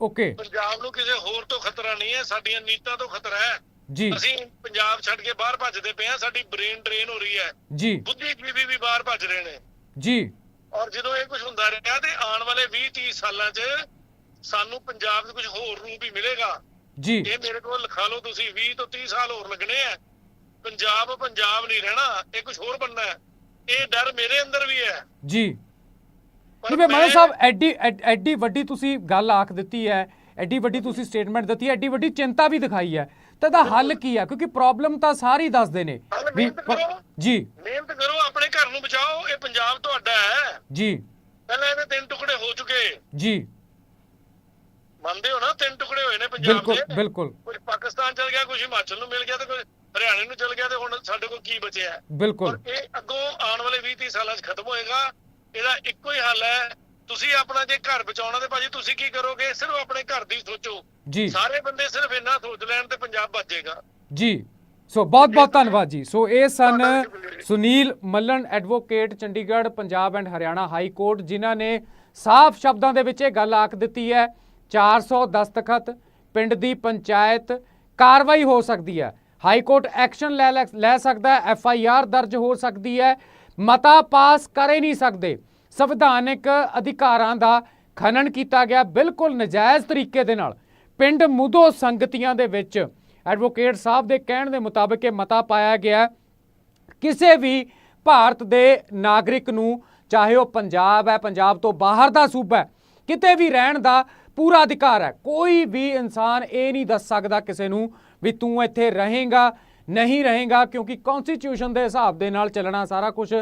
ਓਕੇ। ਪੰਜਾਬ ਨੂੰ ਕਿਸੇ ਹੋਰ ਤੋਂ ਖਤਰਾ ਨਹੀਂ ਹੈ ਸਾਡੀਆਂ ਨੀਤਾਂ ਤੋਂ ਖਤਰਾ ਹੈ। ਜੀ। ਅਸੀਂ ਪੰਜਾਬ ਛੱਡ ਕੇ ਬਾਹਰ ਭੱਜਦੇ ਪਏ ਹਾਂ ਸਾਡੀ ਬ੍ਰੇਨ ਡਰੇਨ ਹੋ ਰਹੀ ਹੈ। ਜੀ। ਬੁੱਧੀਜੀਵੀ ਵੀ ਬਾਹਰ ਭੱਜ ਰਹੇ ਨੇ। ਜੀ। ਔਰ ਜਦੋਂ ਇਹ ਕੁਝ ਹੁੰਦਾ ਰਿਹਾ ਤੇ ਆਉਣ ਵਾਲੇ 20 30 ਸਾਲਾਂ 'ਚ ਸਾਨੂੰ ਪੰਜਾਬ 'ਚ ਕੁਝ ਹੋਰ ਰੂਪ ਹੀ ਮਿਲੇਗਾ। ਜੀ। ਇਹ ਮੇਰੇ ਕੋਲ ਲਿਖਾ ਲਓ ਤੁਸੀਂ 20 ਤੋਂ 30 ਸਾਲ ਹੋਰ ਲੱਗਣੇ ਆ। ਪੰਜਾਬ ਪੰਜਾਬ ਨਹੀਂ ਰਹਿਣਾ ਇਹ ਕੁਝ ਹੋਰ ਬਣਨਾ ਹੈ। ਇਹ ਡਰ ਮੇਰੇ ਅੰਦਰ ਵੀ ਹੈ। ਜੀ। ਜਿਵੇਂ ਮਾਨ ਸਾਹਿਬ ਐਡੀ ਐਡ- ਵੱਡੀ ਤੁਸੀਂ ਗੱਲ ਆਖ ਦਿੱਤੀ ਹੈ ਐਡੀ ਵੱਡੀ ਤੁਸੀਂ ਸਟੇਟਮੈਂਟ ਦਿੱਤੀ ਹੈ ਐਡੀ ਵੱਡੀ ਚਿੰਤਾ ਵੀ ਦਿਖਾਈ ਹੈ। ਤਾਂ ਇਹਦਾ ਹੱਲ ਕੀ ਹੈ? ਕਿਉਂਕਿ ਪ੍ਰੋਬਲਮ ਤਾਂ ਸਾਰੇ ਦੱਸਦੇ ਨੇ। ਜੀ। ਮਿਹਨਤ ਕਰੋ ਆਪਣੇ ਘਰ ਨੂੰ ਬਚਾਓ ਇਹ ਪੰਜਾਬ ਤੁਹਾਡਾ ਹੈ। ਜੀ। ਪਹਿਲਾਂ ਇਹਦੇ ਤਿੰਨ ਟੁਕੜੇ ਹੋ ਚੁੱਕੇ। ਜੀ। ਮੰਨਦੇ ਹੋ ਨਾ ਤਿੰਨ ਟੁਕੜੇ ਹੋਏ ਨੇ ਪੰਜਾਬ ਬਿਲਕੁਲ ਦੇ। ਬਿਲਕੁਲ। ਕੁਝ ਪਾਕਿਸਤਾਨ ਚਲ ਗਿਆ ਕੁਝ ਹਿਮਾਚਲ ਨੂੰ ਮਿਲ ਗਿਆ ਤੇ ਕੁਝ ਹਰਿਆਣੇ ਨੂੰ ਚਲ ਗਿਆ ਤੇ ਹੁਣ ਸਾਡੇ ਕੋਲ ਕੀ ਬਚਿਆ? ਬਿਲਕੁਲ। ਇਹ ਅੱਗੋਂ ਆਉਣ ਵਾਲੇ 20 30 ਸਾਲਾਂ 'ਚ ਖਤਮ ਹੋਏਗਾ ਇਹਦਾ ਇੱਕੋ ਹੀ ਹੱਲ ਹੈ ਤੁਸੀਂ ਆਪਣਾ ਜੇ ਘਰ ਬਚਾਉਣਾ ਤੇ ਭਾਜੀ ਤੁਸੀਂ ਕੀ ਕਰੋਗੇ? ਸਿਰਫ ਆਪਣੇ ਘਰ ਦੀ ਸੋਚੋ। ਜੀ। ਸਾਰੇ ਬੰਦੇ ਸਿਰਫ ਇੰਨਾ ਸੋਚ ਲੈਣ ਤੇ ਪੰਜਾਬ ਬਚੇਗਾ ਜੀ। ਸੋ ਬਹੁਤ ਬਹੁਤ ਧੰਨਵਾਦ ਜੀ। ਸੋ ਇਹ ਸਨ। Sunil Mallan advocate Chandigarh Punjab and Haryana high court ਜਿਨ੍ਹਾਂ ਨੇ ਸਾਫ਼ ਸ਼ਬਦਾਂ ਦੇ ਵਿੱਚ ਇਹ ਗੱਲ ਆਖ ਦਿੱਤੀ ਹੈ 400 ਦਸਤਖਤ ਪਿੰਡ ਦੀ ਪੰਚਾਇਤ ਕਾਰਵਾਈ ਹੋ ਸਕਦੀ ਹੈ। ਹਾਈ ਕੋਰਟ ਐਕਸ਼ਨ ਲੈ ਲੈ- ਲੈ ਸਕਦਾ ਹੈ। ਐਫ ਆਈ ਆਰ ਦਰਜ ਹੋ ਸਕਦੀ ਹੈ। ਮਤਾ ਪਾਸ ਕਰੇ ਨਹੀਂ ਸਕਦੇ। ਸੰਵਿਧਾਨਿਕ ਅਧਿਕਾਰਾਂ ਦਾ ਖਨਨ ਕੀਤਾ ਗਿਆ ਬਿਲਕੁਲ ਨਜਾਇਜ਼ ਤਰੀਕੇ ਦੇ ਨਾਲ। ਪਿੰਡ ਮੁਦੋ ਸੰਗਤੀਆਂ ਦੇ ਵਿੱਚ ਐਡਵੋਕੇਟ ਸਾਹਿਬ ਦੇ ਕਹਿਣ ਦੇ ਮੁਤਾਬਕ ਇਹ ਮਤਾ ਪਾਇਆ ਗਿਆ ਕਿਸੇ ਵੀ ਭਾਰਤ ਦੇ ਨਾਗਰਿਕ ਨੂੰ, ਚਾਹੇ ਉਹ ਪੰਜਾਬ ਹੈ, ਪੰਜਾਬ ਤੋਂ ਬਾਹਰ ਦਾ ਸੂਬਾ ਹੈ, ਕਿਤੇ ਵੀ ਰਹਿਣ ਦਾ ਪੂਰਾ ਅਧਿਕਾਰ ਹੈ। ਕੋਈ ਵੀ ਇਨਸਾਨ ਇਹ ਨਹੀਂ ਦੱਸ ਸਕਦਾ ਕਿਸੇ ਨੂੰ ਵੀ ਤੂੰ ਇੱਥੇ ਰਹੇਗਾ, ਨਹੀਂ ਰਹੇਗਾ, ਕਿਉਂਕਿ ਕਨਸਟੀਟਿਊਸ਼ਨ ਦੇ ਹਿਸਾਬ ਦੇ ਨਾਲ ਚੱਲਣਾ ਸਾਰਾ ਕੁਝ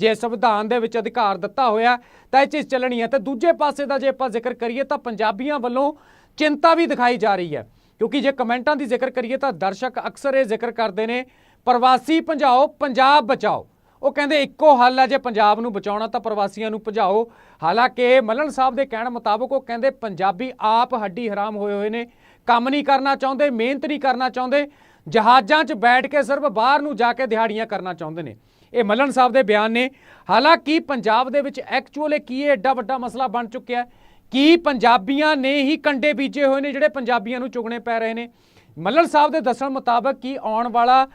ਜੇ ਸੰਵਿਧਾਨ ਦੇ ਵਿੱਚ ਅਧਿਕਾਰ ਦਿੱਤਾ ਹੋਇਆ, ਤਾਂ ਇਹ ਚੀਜ਼ ਚੱਲਣੀ ਹੈ। ਤੇ ਦੂਜੇ ਪਾਸੇ ਦਾ ਜੇ ਆਪਾਂ ਜ਼ਿਕਰ ਕਰੀਏ ਤਾਂ ਪੰਜਾਬੀਆਂ ਵੱਲੋਂ ਚਿੰਤਾ ਵੀ ਦਿਖਾਈ ਜਾ ਰਹੀ ਹੈ। ਕਿਉਂਕਿ ਜੇ ਕਮੈਂਟਾਂ ਦੀ ਜ਼ਿਕਰ ਕਰੀਏ ਤਾਂ ਦਰਸ਼ਕ ਅਕਸਰ ਇਹ ਜ਼ਿਕਰ ਕਰਦੇ ਨੇ, ਪ੍ਰਵਾਸੀ ਭਜਾਓ, ਪੰਜਾਬ ਬਚਾਓ। ਉਹ ਕਹਿੰਦੇ ਇੱਕੋ ਹੱਲ ਹੈ, ਜੇ ਪੰਜਾਬ ਨੂੰ ਬਚਾਉਣਾ ਤਾਂ ਪ੍ਰਵਾਸੀਆਂ ਨੂੰ ਭਜਾਓ। ਹਾਲਾਂਕਿ ਮਲਣ ਸਾਹਿਬ ਦੇ ਕਹਿਣ ਮੁਤਾਬਕ ਉਹ ਕਹਿੰਦੇ ਪੰਜਾਬੀ ਆਪ ਹੱਡੀ ਹਰਾਮ ਹੋਏ ਹੋਏ ਨੇ। ਕੰਮ ਨਹੀਂ ਕਰਨਾ ਚਾਹੁੰਦੇ, ਮਿਹਨਤ ਨਹੀਂ ਕਰਨਾ ਚਾਹੁੰਦੇ, ਜਹਾਜ਼ਾਂ 'ਚ ਬੈਠ ਕੇ ਸਿਰਫ ਬਾਹਰ ਨੂੰ ਜਾ ਕੇ ਦਿਹਾੜੀਆਂ ਕਰਨਾ ਚਾਹੁੰਦੇ ਨੇ। ਇਹ ਮੱਲਣ ਸਾਹਿਬ ਦੇ ਬਿਆਨ ਨੇ। ਹਾਲਾਂਕਿ ਪੰਜਾਬ ਦੇ ਵਿੱਚ ਐਕਚੁਅਲੀ ਕੀ ਇਹ ਐਡਾ ਵੱਡਾ ਮਸਲਾ ਬਣ ਚੁੱਕਿਆ ਹੈ? ਕੀ ਪੰਜਾਬੀਆਂ ਨੇ ਹੀ ਕੰਡੇ ਬੀਜੇ ਹੋਏ ਨੇ ਜਿਹੜੇ ਪੰਜਾਬੀਆਂ ਨੂੰ ਚੁਗਣੇ ਪੈ ਰਹੇ ਨੇ? ਮੱਲਣ ਸਾਹਿਬ ਦੇ ਦੱਸਣ ਮੁਤਾਬਕ ਕੀ ਆਉਣ ਵਾਲਾ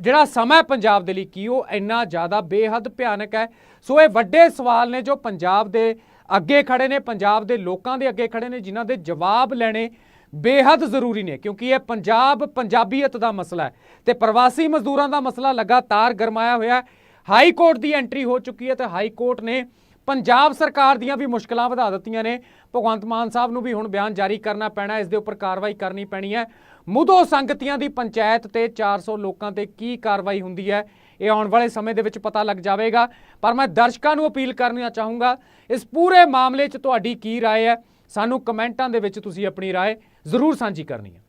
ਜਿਹੜਾ ਸਮਾਂ ਪੰਜਾਬ ਦੇ ਲਈ, ਕੀ ਉਹ ਇੰਨਾ ਜ਼ਿਆਦਾ ਬੇਹੱਦ ਭਿਆਨਕ ਹੈ? ਸੋ ਇਹ ਵੱਡੇ ਸਵਾਲ ਨੇ ਜੋ ਪੰਜਾਬ ਦੇ ਅੱਗੇ ਖੜੇ ਨੇ, ਪੰਜਾਬ ਦੇ ਲੋਕਾਂ ਦੇ ਅੱਗੇ ਖੜੇ ਨੇ, ਜਿਨ੍ਹਾਂ ਦੇ ਜਵਾਬ ਲੈਣੇ ਬੇਹੱਦ ਜ਼ਰੂਰੀ ਨੇ ਕਿਉਂਕਿ ਇਹ ਪੰਜਾਬ ਪੰਜਾਬੀਅਤ ਦਾ ਮਸਲਾ ਹੈ ਤੇ ਪ੍ਰਵਾਸੀ ਮਜ਼ਦੂਰਾਂ ਦਾ ਮਸਲਾ ਲਗਾਤਾਰ ਗਰਮਾਇਆ ਹੋਇਆ ਹੈ ਹਾਈ ਕੋਰਟ ਦੀ ਐਂਟਰੀ ਹੋ ਚੁੱਕੀ ਹੈ ਤੇ ਹਾਈ ਕੋਰਟ ਨੇ ਪੰਜਾਬ ਸਰਕਾਰ ਦੀਆਂ ਵੀ ਮੁਸ਼ਕਲਾਂ ਵਧਾ ਦਿੱਤੀਆਂ ਨੇ ਭਗਵੰਤ ਮਾਨ ਸਾਹਿਬ ਨੂੰ ਵੀ ਹੁਣ ਬਿਆਨ ਜਾਰੀ ਕਰਨਾ ਪੈਣਾ ਇਸ ਦੇ ਉੱਪਰ ਕਾਰਵਾਈ ਕਰਨੀ ਪੈਣੀ ਹੈ ਮੁਦੋ ਸੰਗਤੀਆਂ ਦੀ ਪੰਚਾਇਤ ਤੇ 400 ਲੋਕਾਂ ਤੇ ਕੀ ਕਾਰਵਾਈ ਹੁੰਦੀ ਹੈ ਇਹ ਆਉਣ ਵਾਲੇ ਸਮੇਂ ਦੇ ਵਿੱਚ ਪਤਾ ਲੱਗ ਜਾਵੇਗਾ ਪਰ ਮੈਂ ਦਰਸ਼ਕਾਂ ਨੂੰ ਅਪੀਲ ਕਰਨਾ ਚਾਹੂੰਗਾ ਇਸ ਪੂਰੇ ਮਾਮਲੇ 'ਚ ਤੁਹਾਡੀ ਕੀ رائے ਹੈ ਸਾਨੂੰ ਕਮੈਂਟਾਂ ਦੇ ਵਿੱਚ ਤੁਸੀਂ ਆਪਣੀ رائے ਜ਼ਰੂਰ ਸਾਂਝੀ ਕਰਨੀ ਹੈ